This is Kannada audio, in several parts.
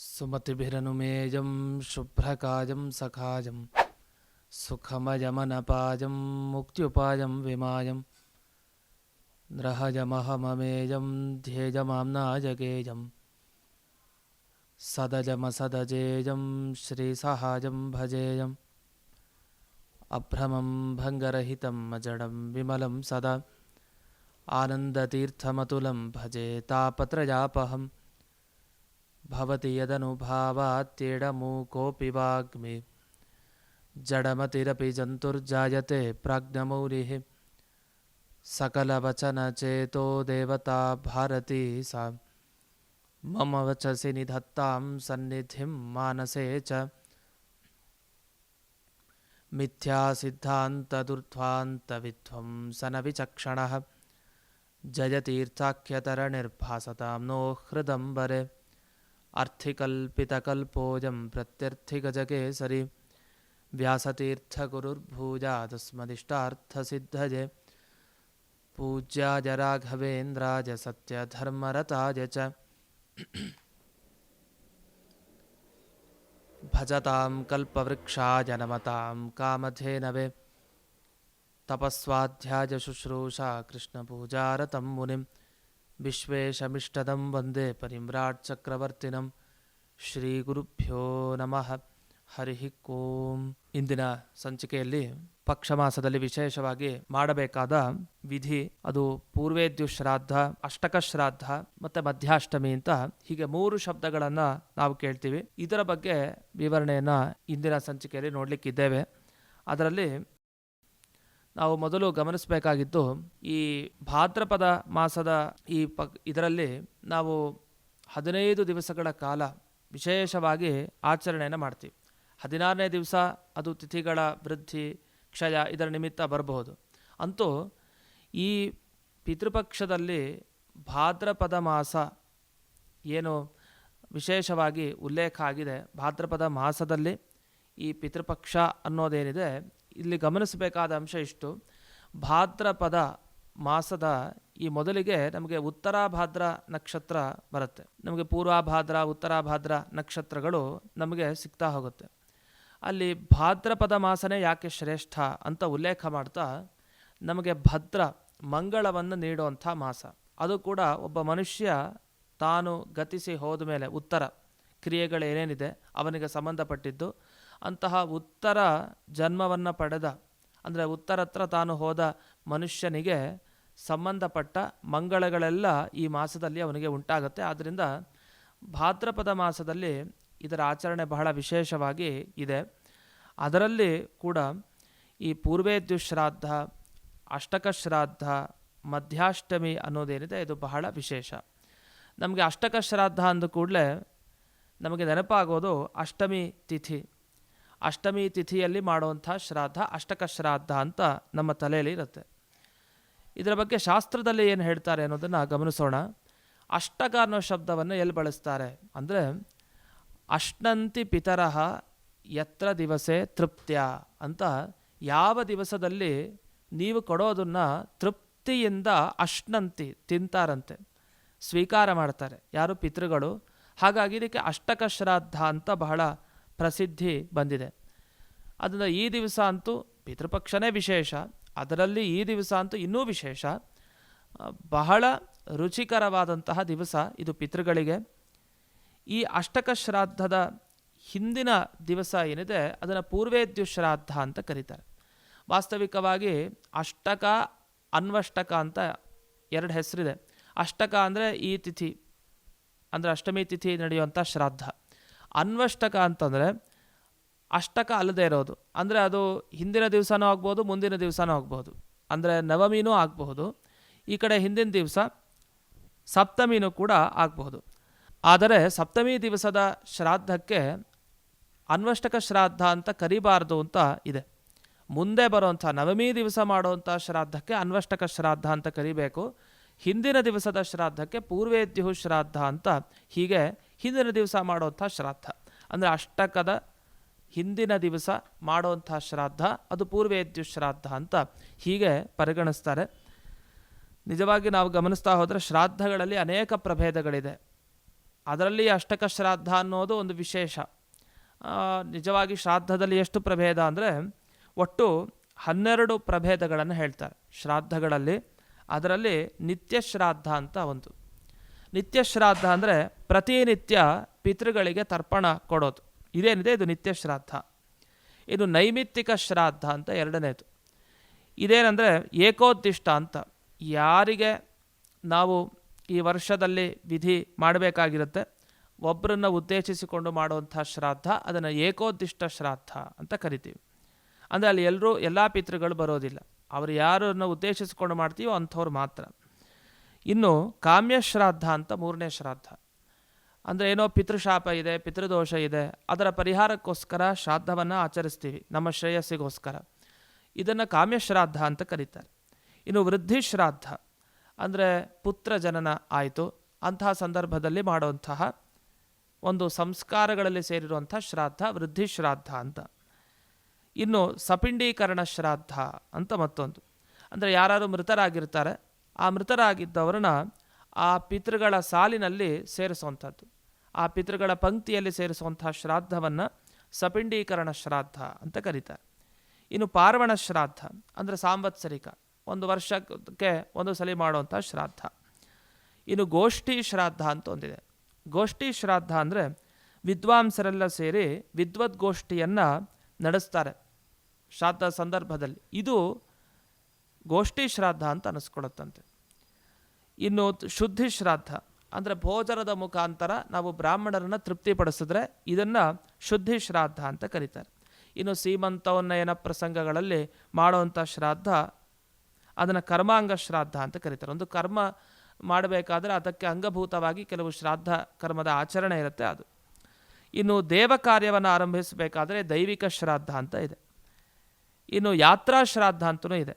सुमतिभिरनुमेयं शुभ्रकायं सखायं सुखमयमनपायं मुक्त्युपायं विमायं नृहयमहममेयं ध्येयमाम्नायगेयं सदजमसदजेयं श्रीसहायं भजेयम् अभ्रमं भङ्गरहितम् अजडं विमलं सदा आनन्दतीर्थमतुलं भजे तापत्रयापहम् भवति यदनुभावात्येडमूकोऽपि वाग्मि। जडमतिरपि जन्तुर्जायते प्राज्ञमौलिः सकलवचनचेतो देवता भारती सा। मम वचसि निधत्तां सन्निधिं मानसे च। मिथ्यासिद्धान्तदुर्ध्वान्तविध्वंसनविचक्षणः। जयतीर्थाख्यतरनिर्भासतां नो हृदम्बरे। अर्थिकल्पितकल्पोऽयं प्रत्यर्थिगजकेसरि व्यासतीर्थगुरुर्भूजादस्मदिष्टार्थसिद्धये पूज्याय राघवेन्द्राय सत्यधर्मरताय च भजतां कल्पवृक्षाय नमतां कामधेनवे तपस्वाध्यायशुश्रूषा कृष्णपूजारतं मुनिं विश्वेशमिष्टदं वन्दे परिम्राट् ಚಕ್ರವರ್ತಿನಂ ಶ್ರೀ ಗುರುಭ್ಯೋ ನಮಃ ಹರಿ ಓಂ ಇಂದಿನ ಸಂಚಿಕೆಯಲ್ಲಿ ಪಕ್ಷಮಾಸದಲ್ಲಿ ವಿಶೇಷವಾಗಿ ಮಾಡಬೇಕಾದ ವಿಧಿ ಅದು ಪೂರ್ವೇದ್ಯು ಶ್ರಾದ್ದ ಅಷ್ಟಕ ಶ್ರಾದ್ದ ಮತ್ತೆ ಮಧ್ಯಾಷ್ಟಮಿ ಅಂತ ಹೀಗೆ ಮೂರು ಶಬ್ದಗಳನ್ನ ನಾವು ಕೇಳ್ತೀವಿ ಇದರ ಬಗ್ಗೆ ವಿವರಣೆಯನ್ನ ಇಂದಿನ ಸಂಚಿಕೆಯಲ್ಲಿ ನೋಡ್ಲಿಕ್ಕಿದ್ದೇವೆ ಅದರಲ್ಲಿ ನಾವು ಮೊದಲು ಗಮನಿಸಬೇಕಾಗಿದ್ದು ಈ ಭಾದ್ರಪದ ಮಾಸದ ಈ ಪ ಇದರಲ್ಲಿ ನಾವು ಹದಿನೈದು ದಿವಸಗಳ ಕಾಲ ವಿಶೇಷವಾಗಿ ಆಚರಣೆಯನ್ನು ಮಾಡ್ತೀವಿ. ಹದಿನಾರನೇ ದಿವಸ ಅದು ತಿಥಿಗಳ ವೃದ್ಧಿ, ಕ್ಷಯ ಇದರ ನಿಮಿತ್ತ ಬರಬಹುದು. ಅಂತೂ ಈ ಪಿತೃಪಕ್ಷದಲ್ಲಿ ಭಾದ್ರಪದ ಮಾಸ ಏನು ವಿಶೇಷವಾಗಿ ಉಲ್ಲೇಖ ಆಗಿದೆ. ಭಾದ್ರಪದ ಮಾಸದಲ್ಲಿ ಈ ಪಿತೃಪಕ್ಷ ಅನ್ನೋದೇನಿದೆ ಇಲ್ಲಿ ಗಮನಿಸಬೇಕಾದ ಅಂಶ ಇಷ್ಟು. ಭಾದ್ರಪದ ಮಾಸದ ಈ ಮೊದಲಿಗೆ ನಮಗೆ ಉತ್ತರಾಭಾದ್ರ ನಕ್ಷತ್ರ ಬರುತ್ತೆ. ನಮಗೆ ಪೂರ್ವಾಭಾದ್ರ, ಉತ್ತರಾಭಾದ್ರ ನಕ್ಷತ್ರಗಳು ನಮಗೆ ಸಿಗ್ತಾ ಹೋಗುತ್ತೆ. ಅಲ್ಲಿ ಭಾದ್ರಪದ ಮಾಸನೇ ಯಾಕೆ ಶ್ರೇಷ್ಠ ಅಂತ ಉಲ್ಲೇಖ ಮಾಡ್ತಾ ನಮಗೆ ಭದ್ರ ಮಂಗಳವನ್ನು ನೀಡುವಂಥ ಮಾಸ. ಅದು ಕೂಡ ಒಬ್ಬ ಮನುಷ್ಯ ತಾನು ಗತಿಸಿ ಹೋದ ಮೇಲೆ ಉತ್ತರ ಕ್ರಿಯೆಗಳೇನೇನಿದೆ, ಅವನಿಗೆ ಸಂಬಂಧಪಟ್ಟಿದ್ದು ಅಂತಹ ಉತ್ತರ ಜನ್ಮವನ್ನು ಪಡೆದ. ಅಂದರೆ ಉತ್ತರತ್ರ ತಾನು ಹೋದ ಮನುಷ್ಯನಿಗೆ ಸಂಬಂಧಪಟ್ಟ ಮಂಗಳಗಳೆಲ್ಲ ಈ ಮಾಸದಲ್ಲಿ ಅವನಿಗೆ ಉಂಟಾಗುತ್ತೆ. ಆದ್ದರಿಂದ ಭಾದ್ರಪದ ಮಾಸದಲ್ಲಿ ಇದರ ಆಚರಣೆ ಬಹಳ ವಿಶೇಷವಾಗಿ ಇದೆ. ಅದರಲ್ಲಿ ಕೂಡ ಈ ಪೂರ್ವೇದ್ಯು ಶ್ರಾದ್ದ ಅಷ್ಟಕ ಶ್ರಾದ್ದ ಮಧ್ಯಾಷ್ಟಮಿ ಅನ್ನೋದೇನಿದೆ, ಇದು ಬಹಳ ವಿಶೇಷ. ನಮಗೆ ಅಷ್ಟಕ ಶ್ರಾದ್ದ ಅಂದ ಕೂಡಲೇ ನಮಗೆ ನೆನಪಾಗೋದು ಅಷ್ಟಮಿ ತಿಥಿ. ಅಷ್ಟಮಿ ತಿಥಿಯಲ್ಲಿ ಮಾಡುವಂಥ ಶ್ರಾದ್ದ, ಅಷ್ಟಕ ಶ್ರಾದ್ದ ಅಂತ ನಮ್ಮ ತಲೆಯಲ್ಲಿ ಇರುತ್ತೆ. ಇದರ ಬಗ್ಗೆ ಶಾಸ್ತ್ರದಲ್ಲಿ ಏನು ಹೇಳ್ತಾರೆ ಅನ್ನೋದನ್ನು ಗಮನಿಸೋಣ. ಅಷ್ಟಕ ಅನ್ನೋ ಶಬ್ದವನ್ನು ಎಲ್ಲಿ ಬಳಸ್ತಾರೆ ಅಂದರೆ ಅಷ್ಟಂತಿ ಪಿತರಹ ಯತ್ರ ದಿವಸೆ ತೃಪ್ತ್ಯ ಅಂತ ಯಾವ ದಿವಸದಲ್ಲಿ ನೀವು ಕೊಡೋದನ್ನು ತೃಪ್ತಿಯಿಂದ ಅಷ್ಟಂತಿ ತಿಂತಾರಂತೆ, ಸ್ವೀಕಾರ ಮಾಡ್ತಾರೆ ಯಾರು ಪಿತೃಗಳು. ಹಾಗಾಗಿ ಇದಕ್ಕೆ ಅಷ್ಟಕ ಶ್ರಾದ್ದ ಅಂತ ಬಹಳ ಪ್ರಸಿದ್ಧಿ ಬಂದಿದೆ. ಅದರಿಂದ ಈ ದಿವಸ ಅಂತೂ ಪಿತೃಪಕ್ಷನೇ ವಿಶೇಷ. ಅದರಲ್ಲಿ ಈ ದಿವಸ ಅಂತೂ ಇನ್ನೂ ವಿಶೇಷ. ಬಹಳ ರುಚಿಕರವಾದಂತಹ ದಿವಸ ಇದು ಪಿತೃಗಳಿಗೆ. ಈ ಅಷ್ಟಕ ಶ್ರಾದ್ದದ ಹಿಂದಿನ ದಿವಸ ಏನಿದೆ, ಅದನ್ನು ಪೂರ್ವೇದ್ಯು ಶ್ರಾದ್ದ ಅಂತ ಕರೀತಾರೆ. ವಾಸ್ತವಿಕವಾಗಿ ಅಷ್ಟಕ, ಅನ್ವಷ್ಟಕ ಅಂತ ಎರಡು ಹೆಸರಿದೆ. ಅಷ್ಟಕ ಅಂದರೆ ಈ ತಿಥಿ, ಅಂದರೆ ಅಷ್ಟಮಿ ತಿಥಿ ನಡೆಯುವಂಥ ಶ್ರಾದ್ದ. ಅನ್ವಷ್ಟಕ ಅಂತಂದರೆ ಅಷ್ಟಕ ಅಲ್ಲದೆ ಇರೋದು. ಅಂದರೆ ಅದು ಹಿಂದಿನ ದಿವಸನೂ ಆಗ್ಬೋದು, ಮುಂದಿನ ದಿವಸನೂ ಆಗ್ಬೋದು. ಅಂದರೆ ನವಮಿನೂ ಆಗಬಹುದು ಈ ಕಡೆ ಹಿಂದಿನ ದಿವಸ ಸಪ್ತಮಿನೂ ಕೂಡ ಆಗಬಹುದು ಆದರೆ ಸಪ್ತಮಿ ದಿವಸದ ಶ್ರಾದ್ದಕ್ಕೆ ಅನ್ವಷ್ಟಕ ಶ್ರಾದ್ದ ಅಂತ ಕರಿಬಾರ್ದು ಅಂತ ಇದೆ. ಮುಂದೆ ಬರುವಂಥ ನವಮಿ ದಿವಸ ಮಾಡುವಂಥ ಶ್ರಾದ್ದಕ್ಕೆ ಅನ್ವಷ್ಟಕ ಶ್ರಾದ್ದ ಅಂತ ಕರಿಬೇಕು. ಹಿಂದಿನ ದಿವಸದ ಶ್ರಾದ್ದಕ್ಕೆ ಪೂರ್ವೇದ್ಯು ಶ್ರಾದ್ದ ಅಂತ ಹೀಗೆ ಹಿಂದಿನ ದಿವಸ ಮಾಡುವಂಥ ಶ್ರಾದ್ದ. ಅಂದರೆ ಅಷ್ಟಕದ ಹಿಂದಿನ ದಿವಸ ಮಾಡುವಂಥ ಶ್ರಾದ್ದ, ಅದು ಪೂರ್ವೇದ್ಯು ಶ್ರಾದ್ದ ಅಂತ ಹೀಗೆ ಪರಿಗಣಿಸ್ತಾರೆ. ನಿಜವಾಗಿ ನಾವು ಗಮನಿಸ್ತಾ ಹೋದರೆ ಶ್ರಾದ್ದಗಳಲ್ಲಿ ಅನೇಕ ಪ್ರಭೇದಗಳಿದೆ. ಅದರಲ್ಲಿ ಅಷ್ಟಕ ಶ್ರಾದ್ದ ಅನ್ನೋದು ಒಂದು ವಿಶೇಷ. ನಿಜವಾಗಿ ಶ್ರಾದ್ದದಲ್ಲಿ ಎಷ್ಟು ಪ್ರಭೇದ ಅಂದರೆ ಒಟ್ಟು ಹನ್ನೆರಡು ಪ್ರಭೇದಗಳನ್ನು ಹೇಳ್ತಾರೆ. ಶ್ರಾದ್ದಗಳಲ್ಲಿ ಅದರಲ್ಲಿ ನಿತ್ಯ ಶ್ರಾದ್ದ ಅಂತ ಒಂದು. ನಿತ್ಯ ಶ್ರಾದ್ದ ಅಂದರೆ ಪ್ರತಿನಿತ್ಯ ಪಿತೃಗಳಿಗೆ ತರ್ಪಣ ಕೊಡೋದು. ಇದೇನಿದೆ? ಇದು ನಿತ್ಯ ಶ್ರಾದ್ದ. ಇದು ನೈಮಿತ್ತಿಕ ಶ್ರಾದ್ದ ಅಂತ ಎರಡನೇದು. ಇದೇನೆಂದರೆ ಏಕೋದ್ದಿಷ್ಟ ಅಂತ. ಯಾರಿಗೆ ನಾವು ಈ ವರ್ಷದಲ್ಲಿ ವಿಧಿ ಮಾಡಬೇಕಾಗಿರುತ್ತೆ ಒಬ್ಬರನ್ನು ಉದ್ದೇಶಿಸಿಕೊಂಡು ಮಾಡುವಂಥ ಶ್ರಾದ್ದ, ಅದನ್ನು ಏಕೋದ್ದಿಷ್ಟ ಶ್ರಾದ್ದ ಅಂತ ಕರಿತೀವಿ. ಅಂದರೆ ಅಲ್ಲಿ ಎಲ್ಲರೂ, ಎಲ್ಲ ಪಿತೃಗಳು ಬರೋದಿಲ್ಲ. ಅವರು ಯಾರನ್ನು ಉದ್ದೇಶಿಸಿಕೊಂಡು ಮಾಡ್ತೀವೋ ಅಂಥವ್ರು ಮಾತ್ರ. ಇನ್ನು ಕಾಮ್ಯ ಶ್ರಾದ್ದ ಅಂತ ಮೂರನೇ ಶ್ರಾದ್ದ. ಅಂದರೆ ಏನೋ ಪಿತೃಶಾಪ ಇದೆ, ಪಿತೃದೋಷ ಇದೆ, ಅದರ ಪರಿಹಾರಕ್ಕೋಸ್ಕರ ಶ್ರಾದ್ದವನ್ನು ಆಚರಿಸ್ತೀವಿ, ನಮ್ಮ ಶ್ರೇಯಸ್ಸಿಗೋಸ್ಕರ. ಇದನ್ನು ಕಾಮ್ಯ ಶ್ರಾದ್ದ ಅಂತ ಕರೀತಾರೆ. ಇನ್ನು ವೃದ್ಧಿ ಶ್ರಾದ್ದ, ಅಂದರೆ ಪುತ್ರ ಜನನ ಆಯಿತು, ಅಂತಹ ಸಂದರ್ಭದಲ್ಲಿ ಮಾಡುವಂತಹ ಒಂದು ಸಂಸ್ಕಾರಗಳಲ್ಲಿ ಸೇರಿರುವಂಥ ಶ್ರಾದ್ದ, ವೃದ್ಧಿ ಶ್ರಾದ್ದ ಅಂತ. ಇನ್ನು ಸಪಿಂಡೀಕರಣ ಶ್ರಾದ್ದ ಅಂತ ಮತ್ತೊಂದು. ಅಂದರೆ ಯಾರು ಮೃತರಾಗಿರ್ತಾರೆ, ಆ ಮೃತರಾಗಿದ್ದವ್ರನ್ನ ಆ ಪಿತೃಗಳ ಸಾಲಿನಲ್ಲಿ ಸೇರಿಸುವಂಥದ್ದು. ಆ ಪಿತೃಗಳ ಪಂಕ್ತಿಯಲ್ಲಿ ಸೇರಿಸುವಂಥ ಶ್ರಾದ್ದವನ್ನು ಸಪಿಂಡೀಕರಣ ಶ್ರಾದ್ದ ಅಂತ ಕರೀತಾರೆ. ಇನ್ನು ಪಾರ್ವಣ ಶ್ರಾದ್ದ ಅಂದರೆ ಸಾಂವತ್ಸರಿಕ, ಒಂದು ವರ್ಷಕ್ಕೆ ಒಂದು ಸಲ ಮಾಡುವಂಥ ಶ್ರಾದ್ದ. ಇನ್ನು ಗೋಷ್ಠಿ ಶ್ರಾದ್ದ ಅಂತ ಒಂದಿದೆ. ಗೋಷ್ಠಿ ಶ್ರಾದ್ದ ಅಂದರೆ ವಿದ್ವಾಂಸರೆಲ್ಲ ಸೇರಿ ವಿದ್ವದ್ಗೋಷ್ಠಿಯನ್ನು ನಡೆಸ್ತಾರೆ. ಶ್ರಾದ್ದ ಸಂದರ್ಭದಲ್ಲಿ. ಇದು ಗೋಷ್ಠಿ ಶ್ರಾದ್ದ ಅಂತ ಅನಿಸ್ಕೊಳುತ್ತಂತೆ. ಇನ್ನು ಶುದ್ಧಿ ಶ್ರಾದ್ದ, ಅಂದರೆ ಭೋಜನದ ಮುಖಾಂತರ ನಾವು ಬ್ರಾಹ್ಮಣರನ್ನು ತೃಪ್ತಿಪಡಿಸಿದ್ರೆ ಇದನ್ನು ಶುದ್ಧಿ ಶ್ರಾದ್ದ ಅಂತ ಕರೀತಾರೆ. ಇನ್ನು ಸೀಮಂತೋನ್ನಯನ ಪ್ರಸಂಗಗಳಲ್ಲಿ ಮಾಡುವಂಥ ಶ್ರಾದ್ದ, ಅದನ್ನು ಕರ್ಮಾಂಗ ಶ್ರಾದ್ದ ಅಂತ ಕರೀತಾರೆ. ಒಂದು ಕರ್ಮ ಮಾಡಬೇಕಾದ್ರೆ ಅದಕ್ಕೆ ಅಂಗಭೂತವಾಗಿ ಕೆಲವು ಶ್ರಾದ್ದ ಕರ್ಮದ ಆಚರಣೆ ಇರುತ್ತೆ ಅದು. ಇನ್ನು ದೇವ ಕಾರ್ಯವನ್ನು ಆರಂಭಿಸಬೇಕಾದರೆ ದೈವಿಕ ಶ್ರಾದ್ದ ಅಂತ ಇದೆ. ಇನ್ನು ಯಾತ್ರಾ ಶ್ರಾದ್ದ ಅಂತಲೂ ಇದೆ.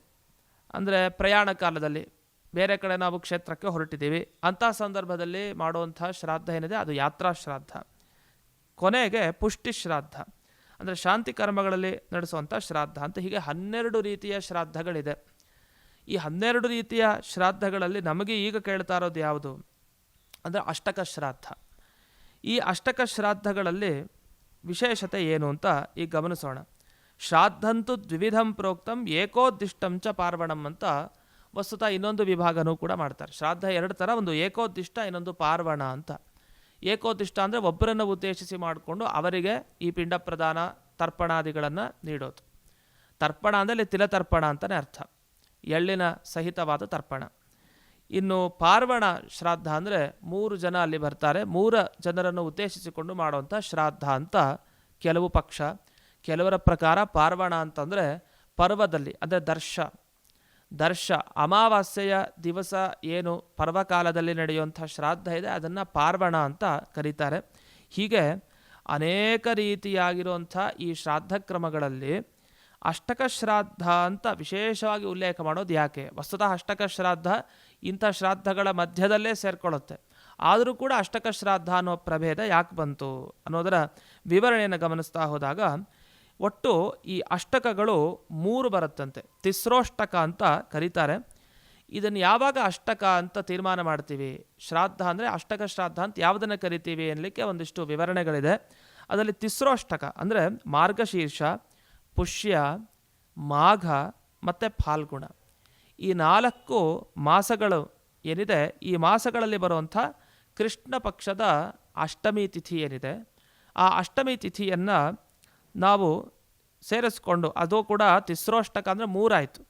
ಅಂದರೆ ಪ್ರಯಾಣ ಕಾಲದಲ್ಲಿ ಬೇರೆ ಕಡೆ ನಾವು ಕ್ಷೇತ್ರಕ್ಕೆ ಹೊರಟಿದ್ದೀವಿ. ಅಂಥ ಸಂದರ್ಭದಲ್ಲಿ ಮಾಡುವಂಥ ಶ್ರಾದ್ದ ಏನಿದೆ? ಅದು ಯಾತ್ರಾ ಶ್ರಾದ್ದ. ಕೊನೆಗೆ ಪುಷ್ಟಿ ಶ್ರಾದ್ದ. ಅಂದರೆ ಶಾಂತಿ ಕರ್ಮಗಳಲ್ಲಿ ನಡೆಸುವಂಥ ಶ್ರಾದ್ದ ಅಂತ ಹೀಗೆ ಹನ್ನೆರಡು ರೀತಿಯ ಶ್ರಾದ್ದಗಳಿದೆ. ಈ ಹನ್ನೆರಡು ರೀತಿಯ ಶ್ರಾದ್ದಗಳಲ್ಲಿ ನಮಗೆ ಈಗ ಕೇಳ್ತಾ ಇರೋದು ಯಾವುದು? ಅಂದರೆ ಅಷ್ಟಕ ಶ್ರಾದ್ದ. ಈ ಅಷ್ಟಕ ಶ್ರಾದ್ದಗಳಲ್ಲಿ ವಿಶೇಷತೆ ಏನು ಅಂತ ಈಗ ಗಮನಿಸೋಣ. ಶ್ರಾದ್ದಂತು ದ್ವಿವಿಧಂ ಪ್ರೋಕ್ತಂ, ಏಕೋದ್ದಿಷ್ಟಂ ಚ ಪಾರ್ವಣಂ ಅಂತ ವಸ್ತುತ ಇನ್ನೊಂದು ವಿಭಾಗನೂ ಕೂಡ ಮಾಡ್ತಾರೆ. ಶ್ರಾದ್ದ ಎರಡು ಥರ ಒಂದು ಏಕೋದ್ದಿಷ್ಟ, ಇನ್ನೊಂದು ಪಾರ್ವಣ ಅಂತ. ಏಕೋದಿಷ್ಟ ಅಂದರೆ ಒಬ್ಬರನ್ನು ಉದ್ದೇಶಿಸಿ ಮಾಡಿಕೊಂಡು ಅವರಿಗೆ ಈ ಪಿಂಡ ಪ್ರದಾನ ತರ್ಪಣಾದಿಗಳನ್ನು ನೀಡೋದು. ತರ್ಪಣ ಅಂದರೆ ತಿಲತರ್ಪಣ ಅಂತಲೇ ಅರ್ಥ. ಎಳ್ಳಿನ ಸಹಿತವಾದ ತರ್ಪಣ. ಇನ್ನು ಪಾರ್ವಣ ಶ್ರಾದ್ದ ಅಂದರೆ ಮೂರು ಜನ ಅಲ್ಲಿ ಬರ್ತಾರೆ. ಮೂರು ಜನರನ್ನು ಉದ್ದೇಶಿಸಿಕೊಂಡು ಮಾಡುವಂಥ ಶ್ರಾದ್ದ ಅಂತ ಕೆಲವು ಪಕ್ಷ ಕೆಲವರ ಪ್ರಕಾರ ಪಾರ್ವಣ ಅಂತಂದರೆ ಪರ್ವದಲ್ಲಿ, ಅಂದರೆ ದರ್ಶ. ದರ್ಶ, ಅಮಾವಾಸ್ಯೆಯ ದಿವಸ ಏನು, ಪರ್ವಕಾಲದಲ್ಲಿ ನಡೆಯುವಂಥ ಶ್ರಾದ್ದ ಇದೆ, ಅದನ್ನು ಪಾರ್ವಣ ಅಂತ ಕರೀತಾರೆ. ಹೀಗೆ ಅನೇಕ ರೀತಿಯಾಗಿರುವಂಥ ಈ ಶ್ರಾದ್ದ ಕ್ರಮಗಳಲ್ಲಿ ಅಷ್ಟಕ ಶ್ರಾದ್ದ ಅಂತ ವಿಶೇಷವಾಗಿ ಉಲ್ಲೇಖ ಮಾಡೋದು ಯಾಕೆ? ವಸ್ತುತಃ ಅಷ್ಟಕ ಶ್ರಾದ್ದ ಇಂಥ ಶ್ರಾದ್ದಗಳ ಮಧ್ಯದಲ್ಲೇ ಸೇರ್ಕೊಳ್ಳುತ್ತೆ. ಆದರೂ ಕೂಡ ಅಷ್ಟಕ ಶ್ರಾದ್ದ ಅನ್ನೋ ಪ್ರಭೇದ ಯಾಕೆ ಬಂತು ಅನ್ನೋದರ ವಿವರಣೆಯನ್ನು ಗಮನಿಸ್ತಾ ಹೋದಾಗ ಒಟ್ಟು ಈ ಅಷ್ಟಕಗಳು ಮೂರು ಬರುತ್ತಂತೆ. ತಿಸ್ರೋಷ್ಟಕ ಅಂತ ಕರೀತಾರೆ. ಇದನ್ನು ಯಾವಾಗ ಅಷ್ಟಕ ಅಂತ ತೀರ್ಮಾನ ಮಾಡ್ತೀವಿ? ಶ್ರಾದ್ದ ಅಂದರೆ ಅಷ್ಟಕ ಶ್ರಾದ್ದ ಅಂತ ಯಾವುದನ್ನು ಕರಿತೀವಿ ಅನ್ನಲಿಕ್ಕೆ ಒಂದಿಷ್ಟು ವಿವರಣೆಗಳಿದೆ. ಅದರಲ್ಲಿ ತಿಸ್ರೋಷ್ಟಕ ಅಂದರೆ ಮಾರ್ಗಶೀರ್ಷ, ಪುಷ್ಯ, ಮಾಘ ಮತ್ತು ಫಾಲ್ಗುಣ. ಈ ನಾಲ್ಕು ಮಾಸಗಳು ಏನಿದೆ? ಈ ಮಾಸಗಳಲ್ಲಿ ಬರುವಂಥ ಕೃಷ್ಣ ಪಕ್ಷದ ಅಷ್ಟಮಿ ತಿಥಿ ಏನಿದೆ? ಆ ಅಷ್ಟಮಿ ತಿಥಿಯನ್ನು ನಾವು ಸೇರಿಸ್ಕೊಂಡು, ಅದು ಕೂಡ ತಿಸ್ರೋಷ್ಟಕ ಅಂದರೆ ಮೂರಾಯಿತು.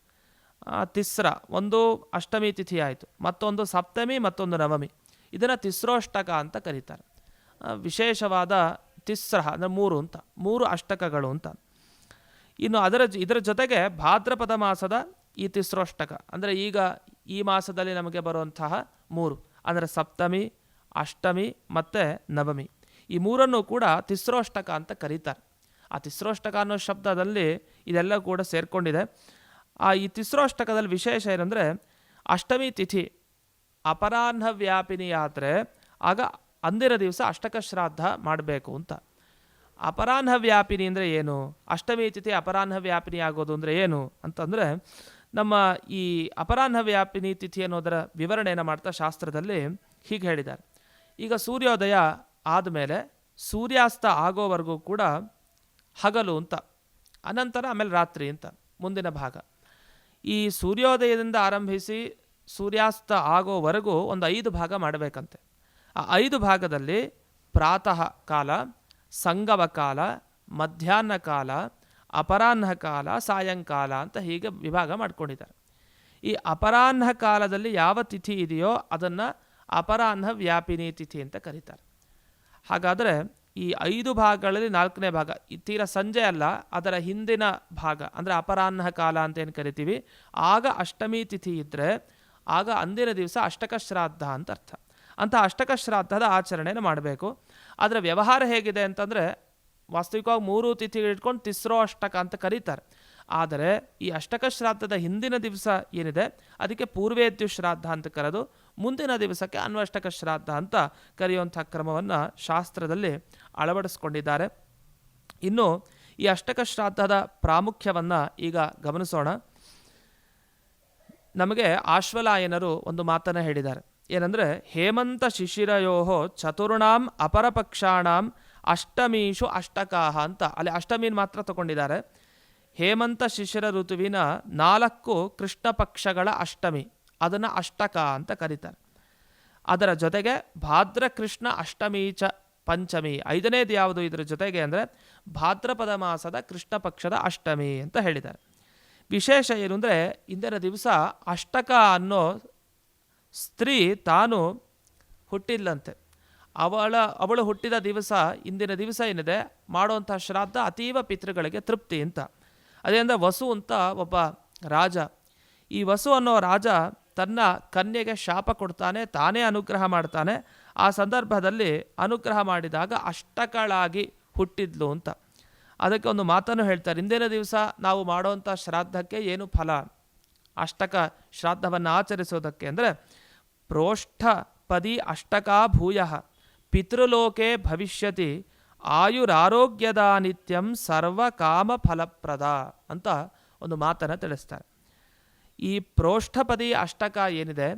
ತಿಸ್ರ, ಒಂದು ಅಷ್ಟಮಿ ತಿಥಿ ಆಯಿತು ಮತ್ತೊಂದು ಸಪ್ತಮಿ, ಮತ್ತೊಂದು ನವಮಿ. ಇದನ್ನು ತಿಸ್ರೋಷ್ಟಕ ಅಂತ ಕರೀತಾರೆ. ವಿಶೇಷವಾದ ತಿಸ್ರ ಅಂದರೆ ಮೂರು ಅಂತ, ಮೂರು ಅಷ್ಟಕಗಳು ಅಂತ. ಇನ್ನು ಅದರ ಇದರ ಜೊತೆಗೆ ಭಾದ್ರಪದ ಮಾಸದ ಈ ತಿಸ್ರೋಷ್ಟಕ ಅಂದರೆ ಈಗ ಈ ಮಾಸದಲ್ಲಿ ನಮಗೆ ಬರುವಂತಹ ಮೂರು. ಅಂದರೆ ಸಪ್ತಮಿ, ಅಷ್ಟಮಿ ಮತ್ತು ನವಮಿ. ಈ ಮೂರನ್ನು ಕೂಡ ತಿಸ್ರೋಷ್ಟಕ ಅಂತ ಕರೀತಾರೆ. ಆ ತಿಸ್ರೋಷ್ಟಕ ಅನ್ನೋ ಶಬ್ದದಲ್ಲಿ ಇದೆಲ್ಲ ಕೂಡ ಸೇರಿಕೊಂಡಿದೆ. ಆ ಈ ತಿಸ್ರೋಷ್ಟಕದಲ್ಲಿ ವಿಶೇಷ ಏನಂದರೆ ಅಷ್ಟಮಿ ತಿಥಿ, ಅಪರಾಹ್ನ ವ್ಯಾಪಿನಿ ಆದರೆ ಆಗ ಅಂದಿನ ದಿವಸ ಅಷ್ಟಕ ಶ್ರಾದ್ದ ಮಾಡಬೇಕು ಅಂತ. ಅಪರಾಹ್ನ ವ್ಯಾಪಿನಿ ಅಂದರೆ ಏನು? ಅಷ್ಟಮಿ ತಿಥಿ ಅಪರಾಹ್ನ ವ್ಯಾಪಿನಿ ಆಗೋದು ಅಂದರೆ ಏನು? ಅಂತಂದರೆ ನಮ್ಮ ಈ ಅಪರಾಹ್ನ ವ್ಯಾಪಿನಿ ತಿಥಿ ಅನ್ನೋದರ ವಿವರಣೆಯನ್ನು ಮಾಡ್ತಾ ಶಾಸ್ತ್ರದಲ್ಲಿ ಹೀಗೆ ಹೇಳಿದ್ದಾರೆ. ಈಗ ಸೂರ್ಯೋದಯ ಆದಮೇಲೆ ಸೂರ್ಯಾಸ್ತ ಆಗೋವರೆಗೂ ಕೂಡ ಹಗಲು ಅಂತ, ಅನಂತರ ಆಮೇಲೆ ರಾತ್ರಿ ಅಂತ, ಮುಂದಿನ ಭಾಗ. ಈ ಸೂರ್ಯೋದಯದಿಂದ ಆರಂಭಿಸಿ ಸೂರ್ಯಾಸ್ತ ಆಗೋವರೆಗೂ ಒಂದು ಐದು ಭಾಗ ಮಾಡಬೇಕಂತೆ. ಆ ಐದು ಭಾಗದಲ್ಲಿ ಪ್ರಾತಃ ಕಾಲ, ಸಂಗಮ ಕಾಲ, ಮಧ್ಯಾಹ್ನ ಕಾಲ, ಅಪರಾಹ್ನ ಕಾಲ, ಸಾಯಂಕಾಲ ಅಂತ ಹೀಗೆ ವಿಭಾಗ ಮಾಡ್ಕೊಂಡಿದ್ದಾರೆ. ಈ ಅಪರಾಹ್ನ ಕಾಲದಲ್ಲಿ ಯಾವ ತಿಥಿ ಇದೆಯೋ ಅದನ್ನು ಅಪರಾಹ್ನ ವ್ಯಾಪಿನಿ ತಿಥಿ ಅಂತ ಕರೀತಾರೆ. ಹಾಗಾದರೆ ಈ ಐದು ಭಾಗಗಳಲ್ಲಿ ನಾಲ್ಕನೇ ಭಾಗ ತೀರ ಸಂಜೆ ಅಲ್ಲ, ಅದರ ಹಿಂದಿನ ಭಾಗ, ಅಂದರೆ ಅಪರಾಹ್ನ ಕಾಲ ಅಂತ ಏನು ಕರಿತೀವಿ? ಆಗ ಅಷ್ಟಮಿ ತಿಥಿ ಇದ್ದರೆ ಆಗ ಅಂದಿನ ದಿವಸ ಅಷ್ಟಕ ಶ್ರಾದ್ದ ಅಂತ ಅರ್ಥ. ಅಂತ ಅಷ್ಟಕ ಶ್ರಾದ್ದದ ಆಚರಣೆಯನ್ನು ಮಾಡಬೇಕು. ಅದರ ವ್ಯವಹಾರ ಹೇಗಿದೆ ಅಂತಂದರೆ, ವಾಸ್ತವಿಕವಾಗಿ ಮೂರು ತಿಥಿಗಳಿಟ್ಕೊಂಡು ತಿಸ್ರೋ ಅಷ್ಟಕ ಅಂತ ಕರೀತಾರೆ. ಆದರೆ ಈ ಅಷ್ಟಕ ಶ್ರಾದ್ದದ ಹಿಂದಿನ ದಿವಸ ಏನಿದೆ? ಅದಕ್ಕೆ ಪೂರ್ವೇದ್ಯು ಶ್ರಾದ್ದ ಅಂತ ಕರೆದು ಮುಂದಿನ ದಿವಸಕ್ಕೆ ಅನ್ವಷ್ಟಕ ಶ್ರಾದ್ದ ಅಂತ ಕರೆಯುವಂಥ ಕ್ರಮವನ್ನು ಶಾಸ್ತ್ರದಲ್ಲಿ ಅಳವಡಿಸ್ಕೊಂಡಿದ್ದಾರೆ. ಇನ್ನು ಈ ಅಷ್ಟಕ ಶ್ರಾದ್ದದ ಪ್ರಾಮುಖ್ಯವನ್ನು ಈಗ ಗಮನಿಸೋಣ. ನಮಗೆ ಆಶ್ವಲಾಯನರು ಒಂದು ಮಾತನ್ನು ಹೇಳಿದ್ದಾರೆ. ಏನಂದರೆ, ಹೇಮಂತ ಶಿಶಿರಯೋ ಚತುರ್ಣಾಂ ಅಪರಪಕ್ಷಾಣಾಂ ಅಷ್ಟಮೀಷು ಅಷ್ಟಕಾಹ ಅಂತ. ಅಲ್ಲಿ ಅಷ್ಟಮೀನ್ ಮಾತ್ರ ತಗೊಂಡಿದ್ದಾರೆ. ಹೇಮಂತ ಶಿಶಿರ ಋತುವಿನ ನಾಲ್ಕು ಕೃಷ್ಣ ಪಕ್ಷಗಳ ಅಷ್ಟಮಿ. ಅದನ್ನು ಅಷ್ಟಕ ಅಂತ ಕರೀತಾರೆ. ಅದರ ಜೊತೆಗೆ ಭಾದ್ರಕೃಷ್ಣ ಅಷ್ಟಮಿ ಚ ಪಂಚಮಿ ಐದನೇದು ಯಾವುದು ಇದರ ಜೊತೆಗೆ ಅಂದರೆ ಭಾದ್ರಪದ ಮಾಸದ ಕೃಷ್ಣ ಪಕ್ಷದ ಅಷ್ಟಮಿ ಅಂತ ಹೇಳಿದ್ದಾರೆ. ವಿಶೇಷ ಏನು ಅಂದರೆ ಇಂದಿನ ದಿವಸ ಅಷ್ಟಕ ಅನ್ನೋ ಸ್ತ್ರೀ ತಾನು ಹುಟ್ಟಿಲ್ಲಂತೆ. ಅವಳ, ಅವಳು ಹುಟ್ಟಿದ ದಿವಸ ಇಂದಿನ ದಿವಸ ಏನಿದೆ? ಮಾಡುವಂಥ ಶ್ರಾದ್ದ ಅತೀವ ಪಿತೃಗಳಿಗೆ ತೃಪ್ತಿ ಅಂತ. ಅದೇ ವಸು ಅಂತ ಒಬ್ಬ ರಾಜ. ಈ ವಸು ಅನ್ನೋ ರಾಜ ತನ್ನ ಕನ್ಯೆಗೆ ಶಾಪ ಕೊಡ್ತಾನೆ, ತಾನೇ ಅನುಗ್ರಹ ಮಾಡ್ತಾನೆ. ಆ ಸಂದರ್ಭದಲ್ಲಿ ಅನುಗ್ರಹ ಮಾಡಿದಾಗ ಅಷ್ಟಕಳಾಗಿ ಹುಟ್ಟಿದ್ಲು ಅಂತ. ಅದಕ್ಕೆ ಒಂದು ಮಾತನ್ನು ಹೇಳ್ತಾರೆ, ಹಿಂದಿನ ದಿವಸ ನಾವು ಮಾಡುವಂಥ ಶ್ರಾದ್ದಕ್ಕೆ ಏನು ಫಲ? ಅಷ್ಟಕ ಶ್ರಾದ್ದವನ್ನು ಆಚರಿಸೋದಕ್ಕೆ? ಅಂದರೆ, ಪ್ರೋಷ್ಠ ಪದಿ ಅಷ್ಟಕಾ ಭೂಯ, ಪಿತೃಲೋಕೆ ಭವಿಷ್ಯತಿ, ಆಯುರಾರೋಗ್ಯದ ನಿತ್ಯಂ ಸರ್ವಕಾಮ ಫಲಪ್ರದ ಅಂತ ಒಂದು ಮಾತನ್ನು ತಿಳಿಸ್ತಾರೆ. ಈ ಪ್ರೋಷ್ಠಪದಿ ಅಷ್ಟಕ ಏನಿದೆ,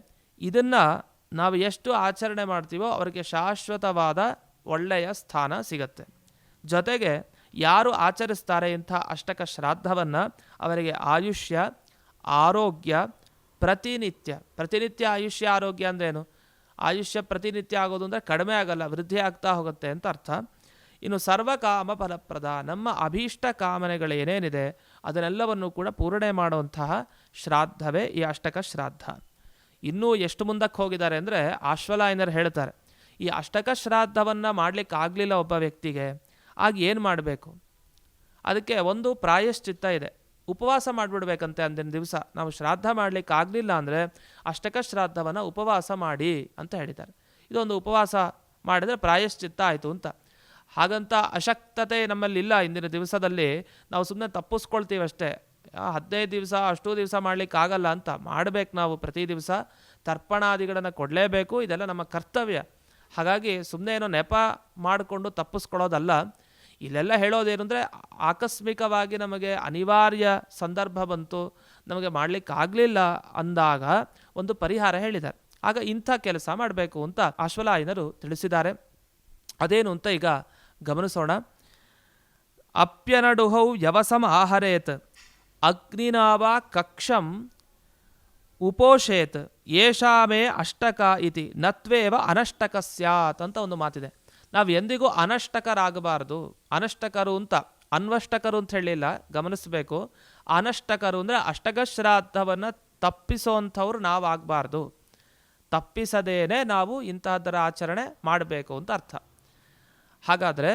ಇದನ್ನು ನಾವು ಎಷ್ಟು ಆಚರಣೆ ಮಾಡ್ತೀವೋ ಅವರಿಗೆ ಶಾಶ್ವತವಾದ ಒಳ್ಳೆಯ ಸ್ಥಾನ ಸಿಗತ್ತೆ. ಜೊತೆಗೆ ಯಾರು ಆಚರಿಸ್ತಾರೆ ಇಂಥ ಅಷ್ಟಕ ಶ್ರಾದ್ದವನ್ನು ಅವರಿಗೆ ಆಯುಷ್ಯ, ಆರೋಗ್ಯ, ಪ್ರತಿನಿತ್ಯ. ಪ್ರತಿನಿತ್ಯ ಆಯುಷ್ಯ, ಆರೋಗ್ಯ ಅಂದ್ರೇನು ಆಯುಷ್ಯ, ಪ್ರತಿನಿತ್ಯ ಆಗೋದು ಅಂದರೆ ಕಡಿಮೆ ಆಗಲ್ಲ, ವೃದ್ಧಿ ಆಗ್ತಾ ಹೋಗುತ್ತೆ ಅಂತ ಅರ್ಥ. ಇನ್ನು ಸರ್ವಕಾಮ ಫಲಪ್ರದ ನಮ್ಮ ಅಭೀಷ್ಟ ಕಾಮನೆಗಳು ಏನೇನಿದೆ ಅದನ್ನೆಲ್ಲವನ್ನು ಕೂಡ ಪೂರಣೆ ಮಾಡುವಂತಹ ಶ್ರಾದ್ದವೇ ಈ ಅಷ್ಟಕ ಶ್ರಾದ್ದ. ಇನ್ನೂ ಎಷ್ಟು ಮುಂದಕ್ಕೆ ಹೋಗಿದ್ದಾರೆ ಅಂದರೆ ಆಶ್ವಲಾಯನರು ಹೇಳ್ತಾರೆ ಈ ಅಷ್ಟಕ ಶ್ರಾದ್ದವನ್ನು ಮಾಡಲಿಕ್ಕೆ ಆಗಲಿಲ್ಲ ಒಬ್ಬ ವ್ಯಕ್ತಿಗೆ ಆಗ ಏನು ಮಾಡಬೇಕು? ಅದಕ್ಕೆ ಒಂದು ಪ್ರಾಯಶ್ಚಿತ್ತ ಇದೆ. ಉಪವಾಸ ಮಾಡಿಬಿಡ್ಬೇಕಂತೆ ಅಂದಿನ ದಿವಸ. ನಾವು ಶ್ರಾದ್ದ ಮಾಡಲಿಕ್ಕೆ ಆಗಲಿಲ್ಲ ಅಂದರೆ ಅಷ್ಟಕ ಶ್ರಾದ್ದವನ್ನು ಉಪವಾಸ ಮಾಡಿ ಅಂತ ಹೇಳಿದ್ದಾರೆ. ಇದೊಂದು ಉಪವಾಸ ಮಾಡಿದರೆ ಪ್ರಾಯಶ್ಚಿತ್ತ ಆಯಿತು ಅಂತ. ಹಾಗಂತ ಅಶಕ್ತತೆ ನಮ್ಮಲ್ಲಿಲ್ಲ ಇಂದಿನ ದಿವಸದಲ್ಲಿ. ನಾವು ಸುಮ್ಮನೆ ತಪ್ಪಿಸ್ಕೊಳ್ತೀವಿ ಅಷ್ಟೇ ಆ, ಹದಿನೈದು ದಿವಸ, ಅಷ್ಟು ದಿವಸ ಮಾಡಲಿಕ್ಕೆ ಆಗಲ್ಲ ಅಂತ ಮಾಡಬೇಕು ನಾವು ಪ್ರತಿ ದಿವಸ. ತರ್ಪಣಾದಿಗಳನ್ನು ಕೊಡಲೇಬೇಕು, ಇದೆಲ್ಲ ನಮ್ಮ ಕರ್ತವ್ಯ. ಹಾಗಾಗಿ ಸುಮ್ಮನೆ ಏನೋ ನೆಪ ಮಾಡಿಕೊಂಡು ತಪ್ಪಿಸ್ಕೊಳ್ಳೋದಲ್ಲ. ಇಲ್ಲೆಲ್ಲ ಹೇಳೋದೇನು ಅಂದರೆ ಆಕಸ್ಮಿಕವಾಗಿ ನಮಗೆ ಅನಿವಾರ್ಯ ಸಂದರ್ಭ ಬಂತು, ನಮಗೆ ಮಾಡಲಿಕ್ಕಾಗಲಿಲ್ಲ ಅಂದಾಗ ಒಂದು ಪರಿಹಾರ ಹೇಳಿದ್ದಾರೆ. ಆಗ ಇಂಥ ಕೆಲಸ ಮಾಡಬೇಕು ಅಂತ ಅಶ್ವಲಾಯನರು ತಿಳಿಸಿದ್ದಾರೆ. ಅದೇನು ಅಂತ ಈಗ ಗಮನಿಸೋಣ. ಅಪ್ಯನಡುಹೌ ಯವಸಮ ಆಹರೇತ್ ಅಗ್ನಿನಾವ ಕಕ್ಷಂ ಉಪೋಷೇತ್ ಯೇಷಾಮೇ ಅಷ್ಟಕ ಇತಿ, ನತ್ವೇವ ಅನಷ್ಟಕ ಸ್ಯಾತ್ ಅಂತ ಒಂದು ಮಾತಿದೆ. ನಾವು ಎಂದಿಗೂ ಅನಷ್ಟಕರಾಗಬಾರ್ದು. ಅನಷ್ಟಕರು ಅಂತ, ಅನ್ವಷ್ಟಕರು ಅಂತ ಹೇಳಿಲ್ಲ, ಗಮನಿಸಬೇಕು. ಅನಷ್ಟಕರು ಅಂದರೆ ಅಷ್ಟಕ ಶ್ರಾದ್ದವನ್ನು ತಪ್ಪಿಸೋವಂಥವ್ರು ನಾವು ಆಗಬಾರ್ದು ತಪ್ಪಿಸದೇನೆ ನಾವು ಇಂತಹದ್ದರ ಆಚರಣೆ ಮಾಡಬೇಕು ಅಂತ ಅರ್ಥ. ಹಾಗಾದರೆ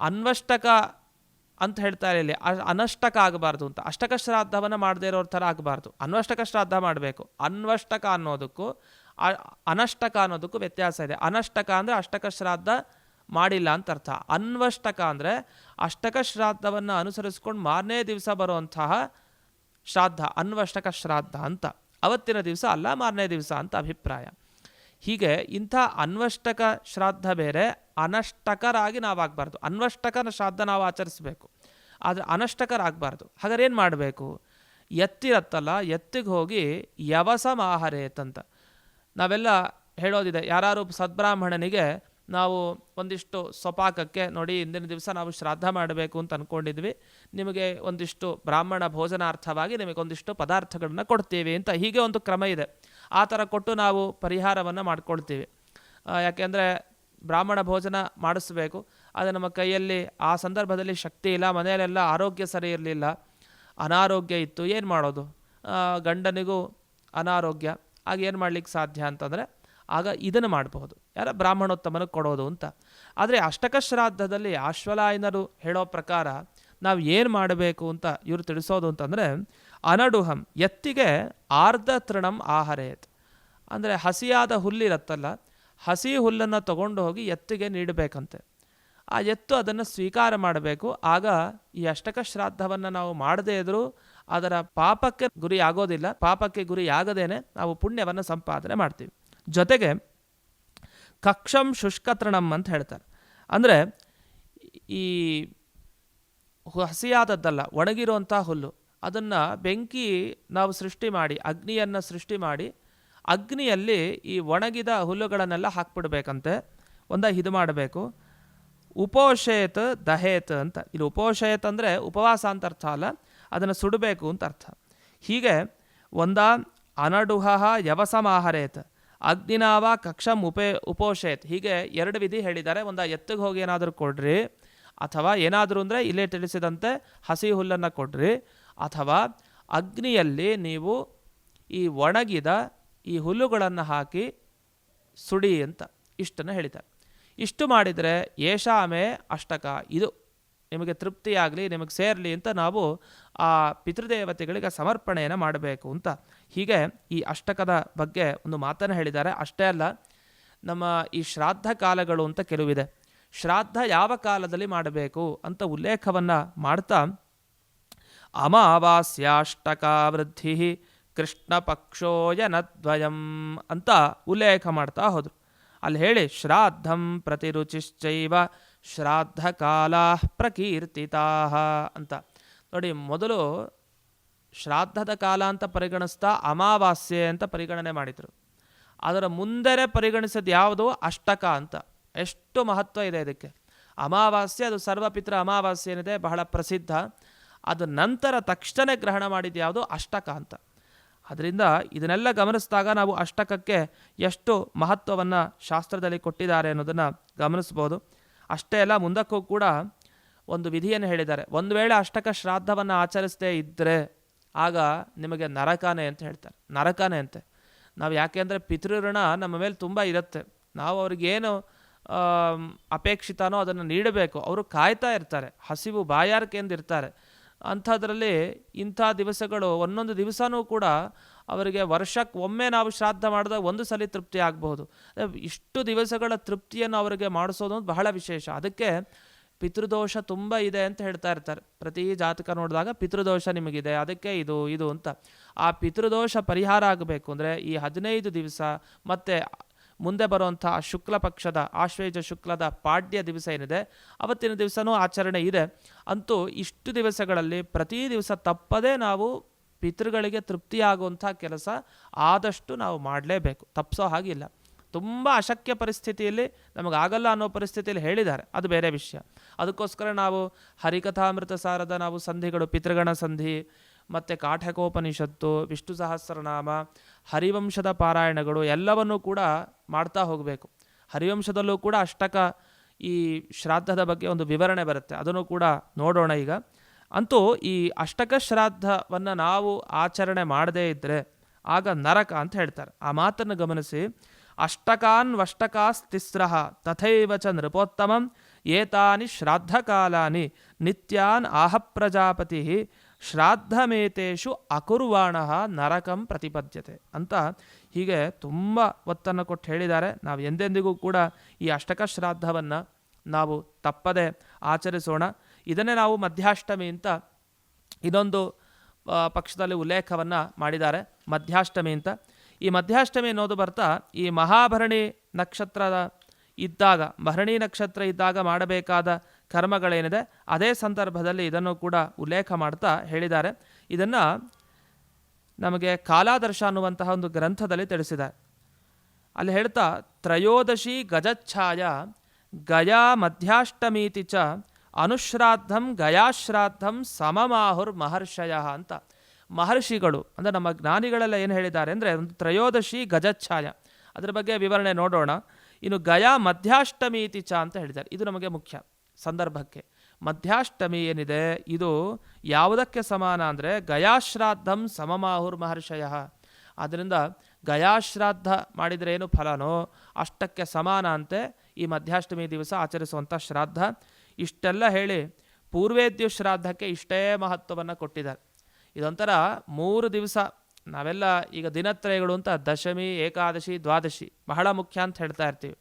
ಅನ್ವಷ್ಟಕ ಅಂತ ಹೇಳ್ತಾರೆ ಇಲ್ಲಿ ಅನಷ್ಟಕ ಆಗಬಾರ್ದು ಅಂತ. ಅಷ್ಟಕ ಶ್ರಾದ್ದವನ್ನು ಮಾಡದೇ ಇರೋರ ಥರ ಆಗಬಾರ್ದು. ಅನ್ವಷ್ಟಕ ಶ್ರಾದ್ದ ಮಾಡಬೇಕು. ಅನ್ವಷ್ಟಕ ಅನ್ನೋದಕ್ಕೂ ಅನಷ್ಟಕ ಅನ್ನೋದಕ್ಕೂ ವ್ಯತ್ಯಾಸ ಇದೆ. ಅನಷ್ಟಕ ಅಂದರೆ ಅಷ್ಟಕ ಶ್ರಾದ್ದ ಮಾಡಿಲ್ಲ ಅಂತ ಅರ್ಥ. ಅನ್ವಷ್ಟಕ ಅಂದರೆ ಅಷ್ಟಕ ಶ್ರಾದ್ದವನ್ನು ಅನುಸರಿಸ್ಕೊಂಡು ಮಾರನೇ ದಿವಸ ಬರುವಂತಹ ಶ್ರಾದ್ದ, ಅನ್ವಷ್ಟಕ ಶ್ರಾದ್ದ ಅಂತ. ಅವತ್ತಿನ ದಿವಸ ಅಲ್ಲ, ಮಾರನೇ ದಿವಸ ಅಂತ ಅಭಿಪ್ರಾಯ. ಹೀಗೆ ಇಂಥ ಅನ್ವಷ್ಟಕ ಶ್ರಾದ್ದ ಬೇರೆ ಅನಷ್ಟಕರಾಗಿ ನಾವಾಗಬಾರ್ದು. ಅನ್ವಷ್ಟಕನ ಶ್ರಾದ್ದ ನಾವು ಆಚರಿಸಬೇಕು. ಆದರೆ ಅನಷ್ಟಕರಾಗಬಾರ್ದು. ಹಾಗಾದ್ರೆ ಏನು ಮಾಡಬೇಕು? ಎತ್ತಿರತ್ತಲ್ಲ, ಎತ್ತಿಗೆ ಹೋಗಿ ಯವಸ ಮಾಹರೇತಂತ ನಾವೆಲ್ಲ ಹೇಳೋದಿದೆ ಯಾರು ಸದ್ಬ್ರಾಹ್ಮಣನಿಗೆ ನಾವು ಒಂದಿಷ್ಟು ಸೊಪಾಕಕ್ಕೆ ನೋಡಿ ಇಂದಿನ ದಿವಸ ನಾವು ಶ್ರಾದ್ದ ಮಾಡಬೇಕು ಅಂತ ಅಂದ್ಕೊಂಡಿದ್ವಿ ನಿಮಗೆ ಒಂದಿಷ್ಟು ಬ್ರಾಹ್ಮಣ ಭೋಜನಾರ್ಥವಾಗಿ ನಿಮಗೆ ಒಂದಿಷ್ಟು ಪದಾರ್ಥಗಳನ್ನು ಕೊಡ್ತೀವಿ ಅಂತ ಹೀಗೆ ಒಂದು ಕ್ರಮ ಇದೆ. ಆ ಥರ ಕೊಟ್ಟು ನಾವು ಪರಿಹಾರವನ್ನು ಮಾಡ್ಕೊಳ್ತೀವಿ. ಯಾಕೆಂದರೆ ಬ್ರಾಹ್ಮಣ ಭೋಜನ ಮಾಡಿಸ್ಬೇಕು. ಅದು ನಮ್ಮ ಕೈಯಲ್ಲಿ ಆ ಸಂದರ್ಭದಲ್ಲಿ ಶಕ್ತಿ ಇಲ್ಲ, ಮನೆಯಲ್ಲೆಲ್ಲ ಆರೋಗ್ಯ ಸರಿ ಇರಲಿಲ್ಲ. ಅನಾರೋಗ್ಯ ಇತ್ತು, ಏನು ಮಾಡೋದು? ಗಂಡನಿಗೂ ಅನಾರೋಗ್ಯ. ಆಗ ಏನು ಮಾಡ್ಲಿಕ್ಕೆ ಸಾಧ್ಯ ಅಂತಂದರೆ, ಆಗ ಇದನ್ನು ಮಾಡಬಹುದು. ಯಾರ? ಬ್ರಾಹ್ಮಣೋತ್ತಮನ ಕೊಡೋದು ಅಂತ. ಆದರೆ ಅಷ್ಟಕ ಶ್ರಾದ್ದದಲ್ಲಿ ಆಶ್ವಲಾಯನರು ಹೇಳೋ ಪ್ರಕಾರ ನಾವು ಏನು ಮಾಡಬೇಕು ಅಂತ ಇವರು ತಿಳಿಸೋದು ಅಂತಂದರೆ, ಅನಡುಹಂ ಎತ್ತಿಗೆ ಆರ್ಧ ತೃಣಂ ಆಹಾರೇತ್. ಅಂದರೆ ಹಸಿಯಾದ ಹುಲ್ಲಿರತ್ತಲ್ಲ ಹಸಿ ಹುಲ್ಲನ್ನು ತಗೊಂಡು ಹೋಗಿ ಎತ್ತಿಗೆ ನೀಡಬೇಕಂತೆ. ಆ ಎತ್ತು ಅದನ್ನು ಸ್ವೀಕಾರ ಮಾಡಬೇಕು. ಆಗ ಈ ಅಷ್ಟಕ ಶ್ರಾದ್ದವನ್ನು ನಾವು ಮಾಡದೇ ಇದ್ದರೂ ಅದರ ಪಾಪಕ್ಕೆ ಗುರಿ ಆಗೋದಿಲ್ಲ. ಪಾಪಕ್ಕೆ ಗುರಿ ಆಗದೇನೆ ನಾವು ಪುಣ್ಯವನ್ನು ಸಂಪಾದನೆ ಮಾಡ್ತೀವಿ. ಜೊತೆಗೆ ಕಕ್ಷಂ ಶುಷ್ಕತೃಣಂ ಅಂತ ಹೇಳ್ತಾರೆ. ಅಂದರೆ ಈ ಹಸಿಯಾದದ್ದಲ್ಲ ಒಣಗಿರುವಂಥ ಹುಲ್ಲು, ಅದನ್ನು ಬೆಂಕಿ ನಾವು ಸೃಷ್ಟಿ ಮಾಡಿ, ಅಗ್ನಿಯನ್ನು ಸೃಷ್ಟಿ ಮಾಡಿ ಅಗ್ನಿಯಲ್ಲಿ ಈ ಒಣಗಿದ ಹುಲ್ಲುಗಳನ್ನೆಲ್ಲ ಹಾಕ್ಬಿಡ್ಬೇಕಂತೆ, ಒಂದ ಇದು ಮಾಡಬೇಕು. ಉಪೋಷೇತ್ ದಹೇತ್ ಅಂತ. ಇಲ್ಲಿ ಉಪೋಷಯತ್ ಅಂದರೆ ಉಪವಾಸ ಅಂತ ಅರ್ಥ ಅಲ್ಲ, ಅದನ್ನು ಸುಡಬೇಕು ಅಂತ ಅರ್ಥ. ಹೀಗೆ ಒಂದ ಅನಡುಹ ಯವಸಮಾಹರೇತ್, ಅಗ್ನಿನಾವ ಕಕ್ಷಂ ಉಪೇ ಉಪೋಷೇತ್ ಹೀಗೆ ಎರಡು ವಿಧಿ ಹೇಳಿದ್ದಾರೆ. ಒಂದು ಎತ್ತಿಗೆ ಹೋಗಿ ಏನಾದರೂ ಕೊಡ್ರಿ, ಅಥವಾ ಏನಾದರೂ ಅಂದರೆ ಇಲ್ಲೇ ತಿಳಿಸಿದಂತೆ ಹಸಿ ಹುಲ್ಲನ್ನು ಕೊಡ್ರಿ, ಅಥವಾ ಅಗ್ನಿಯಲ್ಲಿ ನೀವು ಈ ಒಣಗಿದ ಈ ಹುಲ್ಲುಗಳನ್ನು ಹಾಕಿ ಸುಡಿ ಅಂತ ಇಷ್ಟನ್ನು ಹೇಳಿದ್ದಾರೆ. ಇಷ್ಟು ಮಾಡಿದರೆ ಏಷಾಮೆ ಅಷ್ಟಕ, ಇದು ನಿಮಗೆ ತೃಪ್ತಿಯಾಗಲಿ, ನಿಮಗೆ ಸೇರಲಿ ಅಂತ ನಾವು ಆ ಪಿತೃದೇವತೆಗಳಿಗೆ ಸಮರ್ಪಣೆಯನ್ನು ಮಾಡಬೇಕು ಅಂತ. ಹೀಗೆ ಈ ಅಷ್ಟಕದ ಬಗ್ಗೆ ಒಂದು ಮಾತನ್ನು ಹೇಳಿದ್ದಾರೆ. ಅಷ್ಟೇ ಅಲ್ಲ, ನಮ್ಮ ಈ ಶ್ರಾದ್ದ ಕಾಲಗಳು ಅಂತ ಕೆಲವಿದೆ. ಶ್ರಾದ್ದ ಯಾವ ಕಾಲದಲ್ಲಿ ಮಾಡಬೇಕು ಅಂತ ಉಲ್ಲೇಖವನ್ನು ಮಾಡ್ತಾ ಅಮಾವಾಸ್ಯಾಷ್ಟಕ ವೃದ್ಧಿ ಕೃಷ್ಣ ಪಕ್ಷೋಯನದ್ವಯಂ ಅಂತ ಉಲ್ಲೇಖ ಮಾಡ್ತಾ ಹೋದರು. ಅಲ್ಲಿ ಹೇಳಿ ಶ್ರಾದ್ದಂ ಪ್ರತಿರುಚಿಶ್ಚೈವ ಶ್ರಾದ್ದ ಕಾಲ ಪ್ರಕೀರ್ತಿತಾ ಅಂತ. ನೋಡಿ, ಮೊದಲು ಶ್ರಾದ್ದದ ಕಾಲ ಅಂತ ಪರಿಗಣಿಸ್ತಾ ಅಮಾವಾಸ್ಯೆ ಅಂತ ಪರಿಗಣನೆ ಮಾಡಿದರು. ಅದರ ಮುಂದೆರೆ ಪರಿಗಣಿಸೋದು ಯಾವುದು? ಅಷ್ಟಕ ಅಂತ. ಎಷ್ಟು ಮಹತ್ವ ಇದೆ ಇದಕ್ಕೆ? ಅಮಾವಾಸ್ಯೆ, ಅದು ಸರ್ವಪಿತ್ರ ಅಮಾವಾಸ್ಯೆ ಏನಿದೆ ಬಹಳ ಪ್ರಸಿದ್ಧ. ಅದು ನಂತರ ತಕ್ಷಣ ಗ್ರಹಣ ಮಾಡಿದ್ದು ಯಾವುದು? ಅಷ್ಟಕ ಅಂತ. ಅದರಿಂದ ಇದನ್ನೆಲ್ಲ ಗಮನಿಸಿದಾಗ ನಾವು ಅಷ್ಟಕಕ್ಕೆ ಎಷ್ಟು ಮಹತ್ವವನ್ನು ಶಾಸ್ತ್ರದಲ್ಲಿ ಕೊಟ್ಟಿದ್ದಾರೆ ಅನ್ನೋದನ್ನು ಗಮನಿಸ್ಬೋದು. ಅಷ್ಟೇ ಅಲ್ಲ, ಮುಂದಕ್ಕೂ ಕೂಡ ಒಂದು ವಿಧಿಯನ್ನು ಹೇಳಿದ್ದಾರೆ. ಒಂದು ವೇಳೆ ಅಷ್ಟಕ ಶ್ರಾದ್ದವನ್ನು ಆಚರಿಸದೇ ಇದ್ದರೆ ಆಗ ನಿಮಗೆ ನರಕಾನೆ ಅಂತ ಹೇಳ್ತಾರೆ. ನರಕಾನೆ ಅಂತೆ. ನಾವು ಯಾಕೆ ಅಂದರೆ ಪಿತೃಋಣ ನಮ್ಮ ಮೇಲೆ ತುಂಬ ಇರುತ್ತೆ. ನಾವು ಅವ್ರಿಗೇನು ಅಪೇಕ್ಷಿತಾನೋ ಅದನ್ನು ನೀಡಬೇಕು. ಅವರು ಕಾಯ್ತಾ ಇರ್ತಾರೆ. ಹಸಿವು ಬಾಯಾರಿಕೆಯಿಂದ ಇರ್ತಾರೆ. ಅಂಥದ್ರಲ್ಲಿ ಇಂಥ ದಿವಸಗಳು, ಒಂದೊಂದು ದಿವಸವೂ ಕೂಡ ಅವರಿಗೆ ವರ್ಷಕ್ಕೆ ಒಮ್ಮೆ ನಾವು ಶ್ರಾದ್ದ ಮಾಡಿದಾಗ ಒಂದು ಸಲ ತೃಪ್ತಿ ಆಗಬಹುದು. ಇಷ್ಟು ದಿವಸಗಳ ತೃಪ್ತಿಯನ್ನು ಅವರಿಗೆ ಮಾಡಿಸೋದು ಬಹಳ ವಿಶೇಷ. ಅದಕ್ಕೆ ಪಿತೃದೋಷ ತುಂಬ ಇದೆ ಅಂತ ಹೇಳ್ತಾ ಇರ್ತಾರೆ. ಪ್ರತಿ ಜಾತಕ ನೋಡಿದಾಗ ಪಿತೃದೋಷ ನಿಮಗಿದೆ, ಅದಕ್ಕೆ ಇದು ಇದು ಅಂತ. ಆ ಪಿತೃದೋಷ ಪರಿಹಾರ ಆಗಬೇಕು. ಅಂದರೆ ಈ ಹದಿನೈದು ದಿವಸ ಮತ್ತು ಮುಂದೆ ಬರುವಂಥ ಶುಕ್ಲ ಪಕ್ಷದ ಆಶ್ವೇಜ ಶುಕ್ಲದ ಪಾಡ್ಯ ದಿವಸ ಏನಿದೆ, ಅವತ್ತಿನ ದಿವಸನೂ ಆಚರಣೆ ಇದೆ. ಅಂತೂ ಇಷ್ಟು ದಿವಸಗಳಲ್ಲಿ ಪ್ರತಿ ದಿವಸ ತಪ್ಪದೇ ನಾವು ಪಿತೃಗಳಿಗೆ ತೃಪ್ತಿಯಾಗುವಂಥ ಕೆಲಸ ಆದಷ್ಟು ನಾವು ಮಾಡಲೇಬೇಕು. ತಪ್ಪಿಸೋ ಹಾಗಿಲ್ಲ. ತುಂಬ ಅಶಕ್ಯ ಪರಿಸ್ಥಿತಿಯಲ್ಲಿ ನಮಗಾಗಲ್ಲ ಅನ್ನೋ ಪರಿಸ್ಥಿತಿಯಲ್ಲಿ ಹೇಳಿದ್ದಾರೆ. ಅದು ಬೇರೆ ವಿಷಯ. ಅದಕ್ಕೋಸ್ಕರ ನಾವು ಹರಿಕಥಾಮೃತ ಸಾರದ ನಾವು ಸಂಧಿಗಳು, ಪಿತೃಗಣ ಸಂಧಿ ಮತ್ತು ಕಾಠಕೋಪನಿಷತ್ತು ವಿಷ್ಣು ಸಹಸ್ರನಾಮ, ಹರಿವಂಶದ ಪಾರಾಯಣಗಳು ಎಲ್ಲವನ್ನೂ ಕೂಡ ಮಾಡ್ತಾ ಹೋಗಬೇಕು. ಹರಿವಂಶದಲ್ಲೂ ಕೂಡ ಅಷ್ಟಕ ಈ ಶ್ರಾದ್ದದ ಬಗ್ಗೆ ಒಂದು ವಿವರಣೆ ಬರುತ್ತೆ. ಅದನ್ನು ಕೂಡ ನೋಡೋಣ ಈಗ. ಅಂತೂ ಈ ಅಷ್ಟಕ ಶ್ರಾದ್ದವನ್ನು ನಾವು ಆಚರಣೆ ಮಾಡದೇ ಇದ್ದರೆ ಆಗ ನರಕ ಅಂತ ಹೇಳ್ತಾರೆ. ಆ ಮಾತನ್ನು ಗಮನಿಸಿ. ಅಷ್ಟಕಾನ್ ವಷ್ಟಕಾಸ್ತಿಸ್ರಃ ತಥೈವ ಚ ನೃಪೋತ್ತಮಂ ಏತಾನಿ ಶ್ರಾದ್ದಕಾಲಾನಿ ನಿತ್ಯಾನ್ ಆಹ ಪ್ರಜಾಪತಿ ಶ್ರಾದ್ದಮೇತೇಷು ಅಕುರ್ವಾಣ ನರಕಂ ಪ್ರತಿಪದ್ಯತೆ ಅಂತ ಹೀಗೆ ತುಂಬ ಒತ್ತನ್ನು ಕೊಟ್ಟು ಹೇಳಿದ್ದಾರೆ. ನಾವು ಎಂದೆಂದಿಗೂ ಕೂಡ ಈ ಅಷ್ಟಕ ಶ್ರಾದ್ದವನ್ನು ನಾವು ತಪ್ಪದೆ ಆಚರಿಸೋಣ. ಇದನ್ನೇ ನಾವು ಮಧ್ಯಾಷ್ಟಮಿ ಅಂತ ಇದೊಂದು ಪಕ್ಷದಲ್ಲಿ ಉಲ್ಲೇಖವನ್ನು ಮಾಡಿದ್ದಾರೆ. ಮಧ್ಯಾಷ್ಟಮಿ ಅಂತ. ಈ ಮಧ್ಯಾಷ್ಟಮಿ ಅನ್ನೋದು ಬರ್ತಾ ಈ ಮಹಾಭರಣಿ ನಕ್ಷತ್ರದ ಇದ್ದಾಗ, ಭರಣಿ ನಕ್ಷತ್ರ ಇದ್ದಾಗ ಮಾಡಬೇಕಾದ ಕರ್ಮಗಳೇನಿದೆ, ಅದೇ ಸಂದರ್ಭದಲ್ಲಿ ಇದನ್ನು ಕೂಡ ಉಲ್ಲೇಖ ಮಾಡ್ತಾ ಹೇಳಿದ್ದಾರೆ. ಇದನ್ನು ನಮಗೆ ಕಾಲಾದರ್ಶ ಅನ್ನುವಂತಹ ಒಂದು ಗ್ರಂಥದಲ್ಲಿ ತಿಳಿಸಿದ್ದಾರೆ. ಅಲ್ಲಿ ಹೇಳ್ತಾ, ತ್ರಯೋದಶಿ ಗಜಚ್ಛಾಯ, ಗಯಾ ಮಧ್ಯಾಷ್ಟಮೀತಿ ಚ, ಅನುಶ್ರಾದ್ದಂ ಗಯಾಶ್ರಾದ್ದಂ ಸಮಮಾಹುರ್ ಮಹರ್ಷಯ ಅಂತ. ಮಹರ್ಷಿಗಳು, ಅಂದರೆ ನಮ್ಮ ಜ್ಞಾನಿಗಳೆಲ್ಲ ಏನು ಹೇಳಿದ್ದಾರೆ ಅಂದರೆ, ಒಂದು ತ್ರಯೋದಶಿ ಗಜಚ್ಛಾಯ. ಅದರ ಬಗ್ಗೆ ವಿವರಣೆ ನೋಡೋಣ. ಇನ್ನು ಗಯಾ ಮಧ್ಯಾಷ್ಟಮೀತಿ ಚ ಅಂತ ಹೇಳಿದ್ದಾರೆ. ಇದು ನಮಗೆ ಮುಖ್ಯ. ಸಂದರ್ಭಕ್ಕೆ. ಮಧ್ಯಾಷ್ಟಮಿ ಏನಿದೆ? ಇದು ಯಾವುದಕ್ಕೆ ಸಮಾನ ಅಂದರೆ ಗಯಾಶ್ರಾದ್ದಂ ಸಮಮಾಹುರ್ ಮಹರ್ಷಯ. ಆದ್ದರಿಂದ ಗಯಾಶ್ರಾದ್ದ ಮಾಡಿದರೆ ಏನು ಫಲನೋ ಅಷ್ಟಕ್ಕೆ ಸಮಾನ ಅಂತೆ ಈ ಮಧ್ಯಾಷ್ಟಮಿ ದಿವಸ ಆಚರಿಸುವಂಥ ಶ್ರಾದ್ದ. ಇಷ್ಟೆಲ್ಲ ಹೇಳಿ ಪೂರ್ವೇದ್ಯು ಶ್ರಾದ್ದಕ್ಕೆ ಇಷ್ಟೇ ಮಹತ್ವವನ್ನು ಕೊಟ್ಟಿದ್ದಾರೆ. ಇದೊಂಥರ ಮೂರು ದಿವಸ ನಾವೆಲ್ಲ ಈಗ ದಿನತ್ರಯಗಳು ಅಂತ ದಶಮಿ, ಏಕಾದಶಿ, ದ್ವಾದಶಿ ಬಹಳ ಮುಖ್ಯ ಅಂತ ಹೇಳ್ತಾ ಇರ್ತೀವಿ.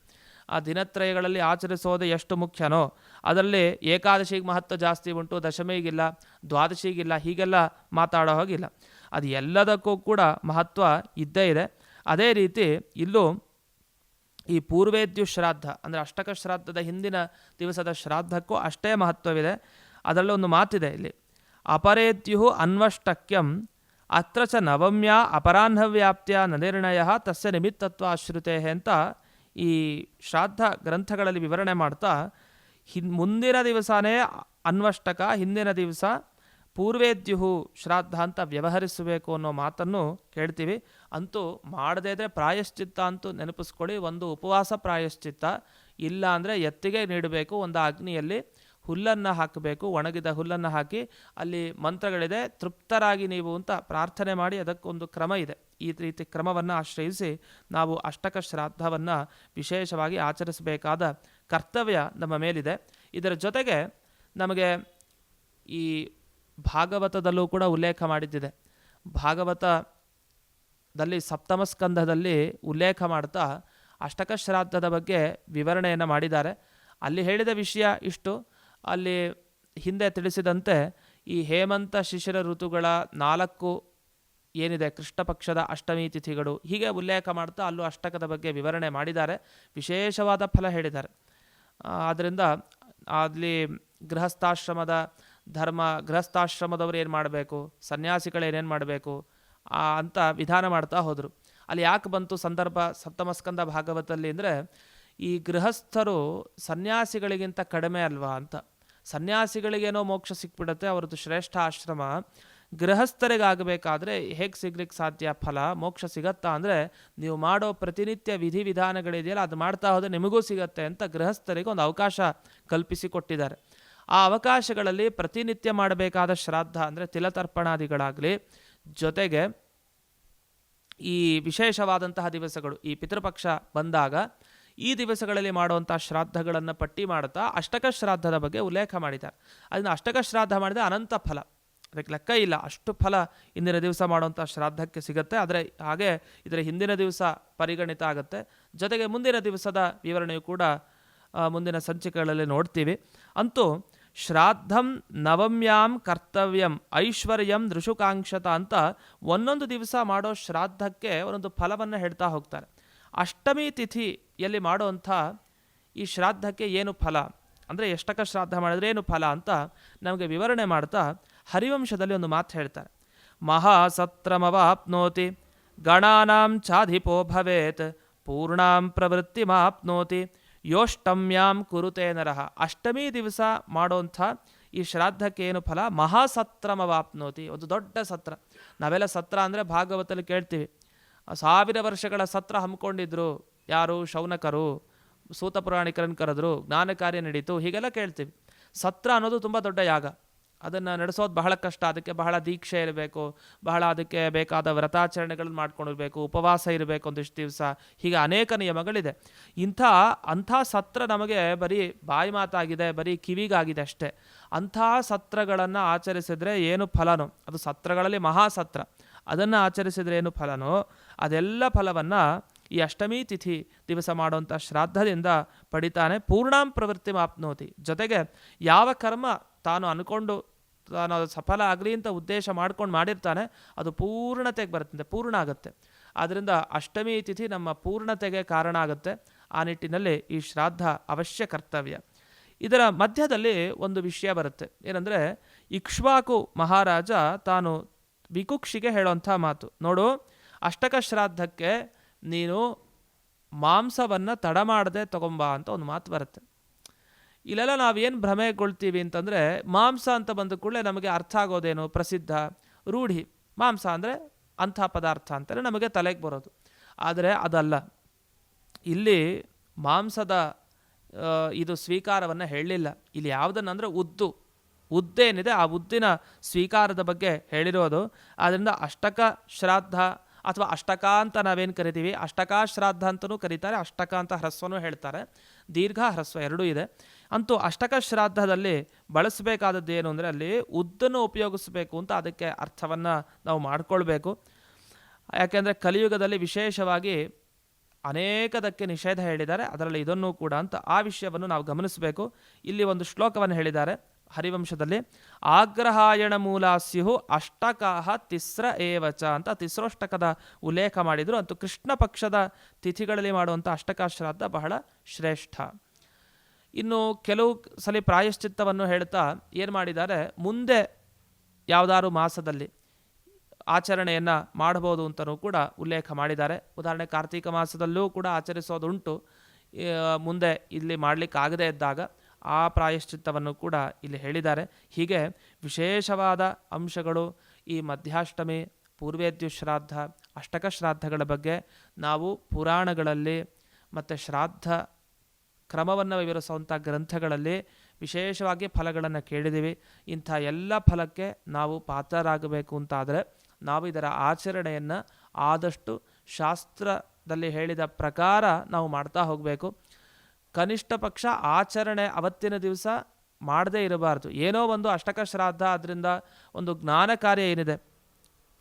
ಆ ದಿನತ್ರಯಗಳಲ್ಲಿ ಆಚರಿಸೋದು ಎಷ್ಟು ಮುಖ್ಯನೋ, ಅದರಲ್ಲಿ ಏಕಾದಶಿಗೆ ಮಹತ್ವ ಜಾಸ್ತಿ ಉಂಟು, ದಶಮಿಗಿಲ್ಲ, ದ್ವಾದಶಿಗಿಲ್ಲ, ಹೀಗೆಲ್ಲ ಮಾತಾಡೋ ಹೋಗಿಲ್ಲ. ಅದು ಎಲ್ಲದಕ್ಕೂ ಕೂಡ ಮಹತ್ವ ಇದ್ದೇ ಇದೆ. ಅದೇ ರೀತಿ ಇಲ್ಲೂ ಈ ಪೂರ್ವೇದ್ಯು ಶ್ರಾದ್ದ ಅಂದರೆ ಅಷ್ಟಕ ಶ್ರಾದ್ದದ ಹಿಂದಿನ ದಿವಸದ ಶ್ರಾದ್ದಕ್ಕೂ ಅಷ್ಟೇ ಮಹತ್ವವಿದೆ. ಅದರಲ್ಲಿ ಒಂದು ಮಾತಿದೆ ಇಲ್ಲಿ. ಅಪರೇದ್ಯು ಅನ್ವಷ್ಟಕ್ಯಂ ಅತ್ರ ಚ ನವಮ್ಯ ಅಪರಾಹ್ನವ್ಯಾಪ್ತಿಯ ನ ನಿರ್ಣಯ ತಸ್ಯ ನಿಮಿತ್ತತ್ವ ಆಶ್ರಿತೆ ಅಂತ ಈ ಶ್ರಾದ್ದ ಗ್ರಂಥಗಳಲ್ಲಿ ವಿವರಣೆ ಮಾಡ್ತಾ, ಹಿನ್, ಮುಂದಿನ ದಿವಸನೇ ಅನ್ವಷ್ಟಕ, ಹಿಂದಿನ ದಿವಸ ಪೂರ್ವೇದ್ಯುಹು ಶ್ರಾದ್ದ ಅಂತ ವ್ಯವಹರಿಸಬೇಕು ಅನ್ನೋ ಮಾತನ್ನು ಕೇಳ್ತೀವಿ. ಅಂತೂ ಮಾಡದೇ ಇದ್ರೆ ಪ್ರಾಯಶ್ಚಿತ್ತ ಅಂತೂ ನೆನಪಿಸ್ಕೊಳ್ಳಿ, ಒಂದು ಉಪವಾಸ ಪ್ರಾಯಶ್ಚಿತ್ತ, ಇಲ್ಲ ಅಂದರೆ ಎತ್ತಿಗೆ ನೀಡಬೇಕು, ಒಂದು ಅಗ್ನಿಯಲ್ಲಿ ಹುಲ್ಲನ್ನು ಹಾಕಬೇಕು, ಒಣಗಿದ ಹುಲ್ಲನ್ನು ಹಾಕಿ ಅಲ್ಲಿ ಮಂತ್ರಗಳಿದೆ, ತೃಪ್ತರಾಗಿ ನೀವು ಅಂತ ಪ್ರಾರ್ಥನೆ ಮಾಡಿ, ಅದಕ್ಕೊಂದು ಕ್ರಮ ಇದೆ. ಈ ರೀತಿ ಕ್ರಮವನ್ನು ಆಶ್ರಯಿಸಿ ನಾವು ಅಷ್ಟಕ ಶ್ರಾದ್ದವನ್ನು ವಿಶೇಷವಾಗಿ ಆಚರಿಸಬೇಕಾದ ಕರ್ತವ್ಯ ನಮ್ಮ ಮೇಲಿದೆ. ಇದರ ಜೊತೆಗೆ ನಮಗೆ ಈ ಭಾಗವತದಲ್ಲೂ ಕೂಡ ಉಲ್ಲೇಖ ಮಾಡಿದ್ದಿದೆ. ಭಾಗವತದಲ್ಲಿ ಸಪ್ತಮ ಸ್ಕಂಧದಲ್ಲಿ ಉಲ್ಲೇಖ ಮಾಡ್ತಾ ಅಷ್ಟಕ ಶ್ರಾದ್ದದ ಬಗ್ಗೆ ವಿವರಣೆಯನ್ನು ಮಾಡಿದ್ದಾರೆ. ಅಲ್ಲಿ ಹೇಳಿದ ವಿಷಯ ಇಷ್ಟು. ಅಲ್ಲಿ ಹಿಂದೆ ತಿಳಿಸಿದಂತೆ ಈ ಹೇಮಂತ ಶಿಶಿರ ಋತುಗಳ ನಾಲ್ಕು ಏನಿದೆ ಕೃಷ್ಣ ಪಕ್ಷದ ಅಷ್ಟಮಿ ತಿಥಿಗಳು ಹೀಗೆ ಉಲ್ಲೇಖ ಮಾಡ್ತಾ ಅಲ್ಲೂ ಅಷ್ಟಕದ ಬಗ್ಗೆ ವಿವರಣೆ ಮಾಡಿದ್ದಾರೆ, ವಿಶೇಷವಾದ ಫಲ ಹೇಳಿದ್ದಾರೆ. ಆದ್ದರಿಂದ ಅಲ್ಲಿ ಗೃಹಸ್ಥಾಶ್ರಮದ ಧರ್ಮ, ಗೃಹಸ್ಥಾಶ್ರಮದವರು ಏನು ಮಾಡಬೇಕು, ಸನ್ಯಾಸಿಗಳು ಏನೇನು ಮಾಡಬೇಕು ಅಂತ ವಿಧಾನ ಮಾಡ್ತಾ ಹೋದರು. ಅಲ್ಲಿ ಯಾಕೆ ಬಂತು ಸಂದರ್ಭ ಸಪ್ತಮಸ್ಕಂದ ಭಾಗವತಲ್ಲಿ ಅಂದರೆ, ಈ ಗೃಹಸ್ಥರು ಸನ್ಯಾಸಿಗಳಿಗಿಂತ ಕಡಿಮೆ ಅಲ್ವಾ ಅಂತ. ಸನ್ಯಾಸಿಗಳಿಗೇನೋ ಮೋಕ್ಷ ಸಿಕ್ಬಿಡುತ್ತೆ, ಅವ್ರದ್ದು ಶ್ರೇಷ್ಠ ಆಶ್ರಮ ಗೃಹಸ್ಥರಿಗಾಗಬೇಕಾದ್ರೆ ಹೇಗೆ ಸಿಗ್ಲಿಕ್ಕೆ ಸಾಧ್ಯ ಫಲ, ಮೋಕ್ಷ ಸಿಗತ್ತಾ ಅಂದರೆ ನೀವು ಮಾಡೋ ಪ್ರತಿನಿತ್ಯ ವಿಧಿವಿಧಾನಗಳಿದೆಯಲ್ಲ ಅದು ಮಾಡ್ತಾ ಹೋದರೆ ನಿಮಗೂ ಸಿಗತ್ತೆ ಅಂತ ಗೃಹಸ್ಥರಿಗೆ ಒಂದು ಅವಕಾಶ ಕಲ್ಪಿಸಿಕೊಟ್ಟಿದ್ದಾರೆ. ಆ ಅವಕಾಶಗಳಲ್ಲಿ ಪ್ರತಿನಿತ್ಯ ಮಾಡಬೇಕಾದ ಶ್ರಾದ್ದ ಅಂದರೆ ತಿಲತರ್ಪಣಾದಿಗಳಾಗಲಿ, ಜೊತೆಗೆ ಈ ವಿಶೇಷವಾದಂತಹ ದಿವಸಗಳು, ಈ ಪಿತೃಪಕ್ಷ ಬಂದಾಗ ಈ ದಿವಸಗಳಲ್ಲಿ ಮಾಡುವಂಥ ಶ್ರಾದ್ದಗಳನ್ನು ಪಟ್ಟಿ ಮಾಡುತ್ತಾ ಅಷ್ಟಕ ಶ್ರಾದ್ದದ ಬಗ್ಗೆ ಉಲ್ಲೇಖ ಮಾಡಿದ್ದಾರೆ. ಅದನ್ನು ಅಷ್ಟಕ ಶ್ರಾದ್ದ ಮಾಡಿದರೆ ಅನಂತ ಫಲ. ಅದಕ್ಕೆ ಲೆಕ್ಕ ಇಲ್ಲ. ಅಷ್ಟು ಫಲ ಇಂದಿನ ದಿವಸ ಮಾಡುವಂಥ ಶ್ರಾದ್ದಕ್ಕೆ ಸಿಗುತ್ತೆ. ಆದರೆ ಹಾಗೆ ಇದರ ಹಿಂದಿನ ದಿವಸ ಪರಿಗಣಿತ ಆಗುತ್ತೆ. ಜೊತೆಗೆ ಮುಂದಿನ ದಿವಸದ ವಿವರಣೆಯು ಕೂಡ ಮುಂದಿನ ಸಂಚಿಕೆಗಳಲ್ಲಿ ನೋಡ್ತೀವಿ. ಅಂತೂ ಶ್ರಾದ್ದಂ ನವಮ್ಯಾಂ ಕರ್ತವ್ಯಂ ಐಶ್ವರ್ಯಂ ದೃಶುಕಾಂಕ್ಷತ ಅಂತ ಒಂದೊಂದು ದಿವಸ ಮಾಡೋ ಶ್ರಾದ್ದಕ್ಕೆ ಒಂದೊಂದು ಫಲವನ್ನು ಹೇಳ್ತಾ ಹೋಗ್ತಾರೆ. ಅಷ್ಟಮಿ ತಿಥಿಯಲ್ಲಿ ಮಾಡುವಂಥ ಈ ಶ್ರಾದ್ದಕ್ಕೆ ಏನು ಫಲ? ಅಂದರೆ ಎಷ್ಟಕ್ಕ ಶ್ರಾದ್ದ ಮಾಡಿದ್ರೆ ಏನು ಫಲ ಅಂತ ನಮಗೆ ವಿವರಣೆ ಮಾಡ್ತಾ ಹರಿವಂಶದಲ್ಲಿ ಒಂದು ಮಾತು ಹೇಳ್ತಾರೆ. ಮಹಾಸತ್ರಮವಾಪ್ನೋತಿ, ಗಣಾನಾಂ ಚಾಧಿಪೋ ಭವೇತ್, ಪೂರ್ಣಾಂ ಪ್ರವೃತ್ತಿ ಮಾಪ್ನೋತಿ ಯೋಷ್ಟಮ್ಯಾಂ ಕುರುತೆ ನರಹ ಅಷ್ಟಮಿ ದಿವಸ ಮಾಡೋಂಥ ಈ ಶ್ರಾದ್ದಕ್ಕೆ ಏನು ಫಲ? ಮಹಾಸತ್ರಮವಾಪ್ನೋತಿ, ಒಂದು ದೊಡ್ಡ ಸತ್ರ. ನಾವೆಲ್ಲ ಸತ್ರ ಅಂದರೆ ಭಾಗವತಲ್ಲಿ ಕೇಳ್ತೀವಿ. ಸಾವಿರ ವರ್ಷಗಳ ಸತ್ರ ಹಮ್ಮಿಕೊಂಡಿದ್ರು. ಯಾರು? ಶೌನಕರು ಸೂತ ಪುರಾಣಿಕರನ್ನು ಕರೆದ್ರು ಜ್ಞಾನ ಕಾರ್ಯ ನಡೀತು, ಹೀಗೆಲ್ಲ ಕೇಳ್ತೀವಿ. ಸತ್ರ ಅನ್ನೋದು ತುಂಬ ದೊಡ್ಡ ಯಾಗ. ಅದನ್ನು ನಡೆಸೋದು ಬಹಳ ಕಷ್ಟ. ಅದಕ್ಕೆ ಬಹಳ ದೀಕ್ಷೆ ಇರಬೇಕು. ಬಹಳ ಅದಕ್ಕೆ ಬೇಕಾದ ವ್ರತಾಚರಣೆಗಳನ್ನು ಮಾಡ್ಕೊಂಡಿರಬೇಕು. ಉಪವಾಸ ಇರಬೇಕು ಒಂದಿಷ್ಟು ದಿವಸ. ಹೀಗೆ ಅನೇಕ ನಿಯಮಗಳಿದೆ. ಇಂಥ, ಅಂಥ ಸತ್ರ ನಮಗೆ ಬರೀ ಬಾಯಿ ಮಾತಾಗಿದೆ, ಬರೀ ಕಿವಿಗಾಗಿದೆ ಅಷ್ಟೇ. ಅಂಥ ಸತ್ರಗಳನ್ನು ಆಚರಿಸಿದ್ರೆ ಏನು ಫಲನೋ? ಅದು ಸತ್ರಗಳಲ್ಲಿ ಮಹಾಸತ್ರ. ಅದನ್ನು ಆಚರಿಸಿದ್ರೆ ಏನು ಫಲನೋ? ಅದೆಲ್ಲ ಫಲವನ್ನು ಈ ಅಷ್ಟಮಿ ತಿಥಿ ದಿವಸ ಮಾಡುವಂಥ ಶ್ರಾದ್ದದಿಂದ ಪಡಿತಾನೆ ಪೂರ್ಣಾಂ ಪ್ರವೃತ್ತಿ ಮಾಪ್ನೋತಿ ಜೊತೆಗೆ ಯಾವ ಕರ್ಮ ತಾನು ಅನ್ಕೊಂಡು ತಾನು ಸಫಲ ಆಗಲಿ ಅಂತ ಉದ್ದೇಶ ಮಾಡ್ಕೊಂಡು ಮಾಡಿರ್ತಾನೆ, ಅದು ಪೂರ್ಣತೆಗೆ ಬರುತ್ತೆ ಪೂರ್ಣ ಆಗುತ್ತೆ. ಆದ್ದರಿಂದ ಅಷ್ಟಮಿ ತಿಥಿ ನಮ್ಮ ಪೂರ್ಣತೆಗೆ ಕಾರಣ ಆಗುತ್ತೆ. ಆ ನಿಟ್ಟಿನಲ್ಲಿ ಈ ಶ್ರಾದ್ದ ಅವಶ್ಯ ಕರ್ತವ್ಯ. ಇದರ ಮಧ್ಯದಲ್ಲಿ ಒಂದು ವಿಷಯ ಬರುತ್ತೆ. ಏನಂದರೆ, ಇಕ್ಷ್ವಾಕು ಮಹಾರಾಜ ತಾನು ವಿಕುಕ್ಷಿಗೆ ಹೇಳೋಂಥ ಮಾತು. ನೋಡು, ಅಷ್ಟಕ ಶ್ರಾದ್ದಕ್ಕೆ ನೀನು ಮಾಂಸವನ್ನು ತಡ ಮಾಡದೆ ತಗೊಂಬ ಅಂತ ಒಂದು ಮಾತು ಬರುತ್ತೆ. ಇಲ್ಲೆಲ್ಲ ನಾವೇನು ಭ್ರಮೆಗೊಳ್ತೀವಿ ಅಂತಂದರೆ ಮಾಂಸ ಅಂತ ಬಂದ ಕೂಡಲೇ ನಮಗೆ ಅರ್ಥ ಆಗೋದೇನು ಪ್ರಸಿದ್ಧ ರೂಢಿ. ಮಾಂಸ ಅಂದರೆ ಅಂಥ ಪದಾರ್ಥ ಅಂತಲೇ ನಮಗೆ ತಲೆಗೆ ಬರೋದು. ಆದರೆ ಅದಲ್ಲ. ಇಲ್ಲಿ ಮಾಂಸದ ಇದು ಸ್ವೀಕಾರವನ್ನು ಹೇಳಲಿಲ್ಲ. ಇಲ್ಲಿ ಯಾವುದನ್ನಂದರೆ ಉದ್ದು. ಉದ್ದೇನಿದೆ ಆ ಉದ್ದಿನ ಸ್ವೀಕಾರದ ಬಗ್ಗೆ ಹೇಳಿರೋದು. ಆದ್ದರಿಂದ ಅಷ್ಟಕ ಶ್ರಾದ್ದ ಅಥವಾ ಅಷ್ಟಕ ಅಂತ ನಾವೇನು ಕರಿತೀವಿ? ಅಷ್ಟಕ ಶ್ರಾದ್ದ ಅಂತಲೂ ಕರೀತಾರೆ ಅಷ್ಟಕ ಅಂತ ಹ್ರಸ್ವನೂ ಹೇಳ್ತಾರೆ. ದೀರ್ಘ ಹ್ರಸ್ವ ಎರಡೂ ಇದೆ. ಅಂತೂ ಅಷ್ಟಕ ಶ್ರಾದ್ದದಲ್ಲಿ ಬಳಸಬೇಕಾದದ್ದು ಏನು ಅಂದರೆ ಅಲ್ಲಿ ಉದ್ದನ್ನು ಉಪಯೋಗಿಸಬೇಕು ಅಂತ ಅದಕ್ಕೆ ಅರ್ಥವನ್ನು ನಾವು ಮಾಡಿಕೊಳ್ಬೇಕು. ಯಾಕೆಂದರೆ ಕಲಿಯುಗದಲ್ಲಿ ವಿಶೇಷವಾಗಿ ಅನೇಕದಕ್ಕೆ ನಿಷೇಧ ಹೇಳಿದ್ದಾರೆ. ಅದರಲ್ಲಿ ಇದನ್ನು ಕೂಡ ಅಂತ ಆ ವಿಷಯವನ್ನು ನಾವು ಗಮನಿಸಬೇಕು. ಇಲ್ಲಿ ಒಂದು ಶ್ಲೋಕವನ್ನು ಹೇಳಿದ್ದಾರೆ. ಹರಿವಂಶದಲ್ಲಿ ಆಗ್ರಹಾಯಣ ಮೂಲಾಸ್ಯು ಅಷ್ಟಕಾಹ ತಿಸ್ರ ಏವಚ ಅಂತ ತಿಸ್ರೋಷ್ಟಕದ ಉಲ್ಲೇಖ ಮಾಡಿದರು. ಅಂತೂ ಕೃಷ್ಣ ಪಕ್ಷದ ತಿಥಿಗಳಲ್ಲಿ ಮಾಡುವಂಥ ಅಷ್ಟಕ ಶ್ರಾದ್ದ ಬಹಳ ಶ್ರೇಷ್ಠ. ಇನ್ನು ಕೆಲವು ಸಲ ಪ್ರಾಯಶ್ಚಿತ್ತವನ್ನು ಹೇಳ್ತಾ ಏನು ಮಾಡಿದ್ದಾರೆ? ಮುಂದೆ ಯಾವುದಾದ್ರು ಮಾಸದಲ್ಲಿ ಆಚರಣೆಯನ್ನು ಮಾಡಬಹುದು ಅಂತಲೂ ಕೂಡ ಉಲ್ಲೇಖ ಮಾಡಿದ್ದಾರೆ. ಉದಾಹರಣೆ, ಕಾರ್ತೀಕ ಮಾಸದಲ್ಲೂ ಕೂಡ ಆಚರಿಸೋದುಂಟು. ಮುಂದೆ ಇಲ್ಲಿ ಮಾಡಲಿಕ್ಕಾಗದೇ ಇದ್ದಾಗ ಆ ಪ್ರಾಯಶ್ಚಿತ್ತವನ್ನು ಕೂಡ ಇಲ್ಲಿ ಹೇಳಿದ್ದಾರೆ. ಹೀಗೆ ವಿಶೇಷವಾದ ಅಂಶಗಳು ಈ ಮಧ್ಯಾಷ್ಟಮಿ, ಪೂರ್ವೇದ್ಯು ಶ್ರಾದ್ದ, ಅಷ್ಟಕ ಶ್ರಾದ್ದಗಳ ಬಗ್ಗೆ ನಾವು ಪುರಾಣಗಳಲ್ಲಿ ಮತ್ತು ಶ್ರಾದ್ದ ಕ್ರಮವನ್ನು ವಿವರಿಸುವಂಥ ಗ್ರಂಥಗಳಲ್ಲಿ ವಿಶೇಷವಾಗಿ ಫಲಗಳನ್ನು ಕೇಳಿದ್ದೀವಿ. ಇಂಥ ಎಲ್ಲ ಫಲಕ್ಕೆ ನಾವು ಪಾತ್ರರಾಗಬೇಕು ಅಂತಾದರೆ ನಾವು ಇದರ ಆಚರಣೆಯನ್ನು ಆದಷ್ಟು ಶಾಸ್ತ್ರದಲ್ಲಿ ಹೇಳಿದ ಪ್ರಕಾರ ನಾವು ಮಾಡ್ತಾ ಹೋಗಬೇಕು. ಕನಿಷ್ಠ ಪಕ್ಷ ಆಚರಣೆ ಅವತ್ತಿನ ದಿವಸ ಮಾಡದೇ ಇರಬಾರ್ದು. ಏನೋ ಒಂದು ಅಷ್ಟಕ ಶ್ರಾದ್ದ ಅದರಿಂದ ಒಂದು ಜ್ಞಾನ ಕಾರ್ಯ ಏನಿದೆ.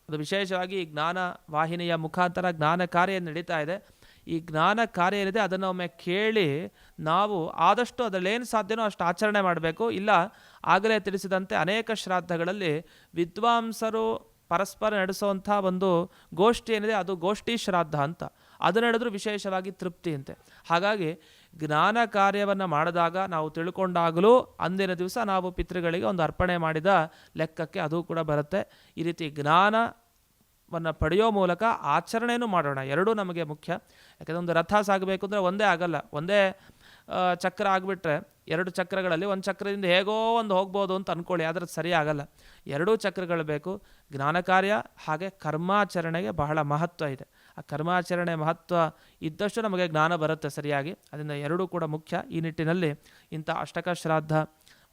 ಅದು ವಿಶೇಷವಾಗಿ ಜ್ಞಾನ ವಾಹಿನಿಯ ಮುಖಾಂತರ ಜ್ಞಾನ ಕಾರ್ಯ ನಡೀತಾ ಇದೆ. ಈ ಜ್ಞಾನ ಕಾರ್ಯ ಏನಿದೆ ಅದನ್ನು ಒಮ್ಮೆ ಕೇಳಿ ನಾವು ಆದಷ್ಟು ಅದರಲ್ಲೇನು ಸಾಧ್ಯನೋ ಅಷ್ಟು ಆಚರಣೆ ಮಾಡಬೇಕು. ಇಲ್ಲ, ಆಗಲೇ ತಿಳಿಸಿದಂತೆ ಅನೇಕ ಶ್ರಾದ್ದಗಳಲ್ಲಿ ವಿದ್ವಾಂಸರು ಪರಸ್ಪರ ನಡೆಸುವಂಥ ಒಂದು ಗೋಷ್ಠಿ ಏನಿದೆ ಅದು ಗೋಷ್ಠಿ ಶ್ರಾದ್ದ ಅಂತ. ಅದು ನಡೆದರೂ ವಿಶೇಷವಾಗಿ ತೃಪ್ತಿ ಅಂತೆ. ಹಾಗಾಗಿ ಜ್ಞಾನ ಕಾರ್ಯವನ್ನು ಮಾಡಿದಾಗ ನಾವು ತಿಳ್ಕೊಂಡಾಗಲೂ ಅಂದಿನ ದಿವಸ ನಾವು ಪಿತೃಗಳಿಗೆ ಒಂದು ಅರ್ಪಣೆ ಮಾಡಿದ ಲೆಕ್ಕಕ್ಕೆ ಅದು ಕೂಡ ಬರುತ್ತೆ. ಈ ರೀತಿ ಜ್ಞಾನವನ್ನು ಪಡೆಯೋ ಮೂಲಕ ಆಚರಣೆಯನ್ನು ಮಾಡೋಣ. ಎರಡೂ ನಮಗೆ ಮುಖ್ಯ. ಯಾಕಂದರೆ ಒಂದು ರಥ ಸಾಗಬೇಕು ಅಂದರೆ ಒಂದೇ ಆಗಲ್ಲ. ಒಂದೇ ಚಕ್ರ ಆಗಿಬಿಟ್ರೆ ಎರಡು ಚಕ್ರಗಳಲ್ಲಿ ಒಂದು ಚಕ್ರದಿಂದ ಹೇಗೋ ಒಂದು ಹೋಗ್ಬೋದು ಅಂತ ಅಂದ್ಕೊಳ್ಳಿ ಆದರೆ ಸರಿ ಆಗಲ್ಲ. ಎರಡೂ ಚಕ್ರಗಳು ಬೇಕು. ಜ್ಞಾನ ಕಾರ್ಯ ಹಾಗೆ ಕರ್ಮಾಚರಣೆಗೆ ಬಹಳ ಮಹತ್ವ ಇದೆ. ಆ ಕರ್ಮಾಚರಣೆ ಮಹತ್ವ ಇದ್ದಷ್ಟು ನಮಗೆ ಜ್ಞಾನ ಬರುತ್ತೆ ಸರಿಯಾಗಿ. ಅದರಿಂದ ಎರಡೂ ಕೂಡ ಮುಖ್ಯ. ಈ ನಿಟ್ಟಿನಲ್ಲಿ ಇಂಥ ಅಷ್ಟಕ ಶ್ರಾದ್ದ,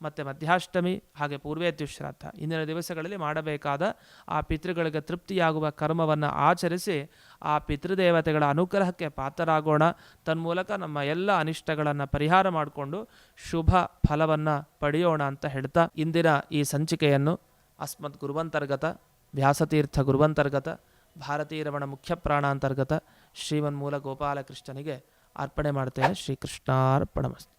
ಮತ್ತು ಮಧ್ಯಾಷ್ಟಮಿ, ಹಾಗೆ ಪೂರ್ವೇದ್ಯು ಶ್ರಾದ್ದ ಇಂದಿನ ದಿವಸಗಳಲ್ಲಿ ಮಾಡಬೇಕಾದ ಆ ಪಿತೃಗಳಿಗೆ ತೃಪ್ತಿಯಾಗುವ ಕರ್ಮವನ್ನು ಆಚರಿಸಿ ಆ ಪಿತೃದೇವತೆಗಳ ಅನುಗ್ರಹಕ್ಕೆ ಪಾತ್ರರಾಗೋಣ. ತನ್ಮೂಲಕ ನಮ್ಮ ಎಲ್ಲ ಅನಿಷ್ಟಗಳನ್ನು ಪರಿಹಾರ ಮಾಡಿಕೊಂಡು ಶುಭ ಫಲವನ್ನು ಪಡೆಯೋಣ ಅಂತ ಹೇಳ್ತಾ ಇಂದಿನ ಈ ಸಂಚಿಕೆಯನ್ನು ಅಸ್ಮತ್ ಗುರುವಂತರ್ಗತ, ವ್ಯಾಸತೀರ್ಥ ಗುರುವಂತರ್ಗತ ಭಾರತೀರಮಣ ಮುಖ್ಯ ಪ್ರಾಣಾಂತರ್ಗತ ಶ್ರೀಮನ್ಮೂಲ ಗೋಪಾಲಕೃಷ್ಣನಿಗೆ ಅರ್ಪಣೆ ಮಾಡ್ತೇನೆ ಶ್ರೀಕೃಷ್ಣಾರ್ಪಣಮಸ್ತು.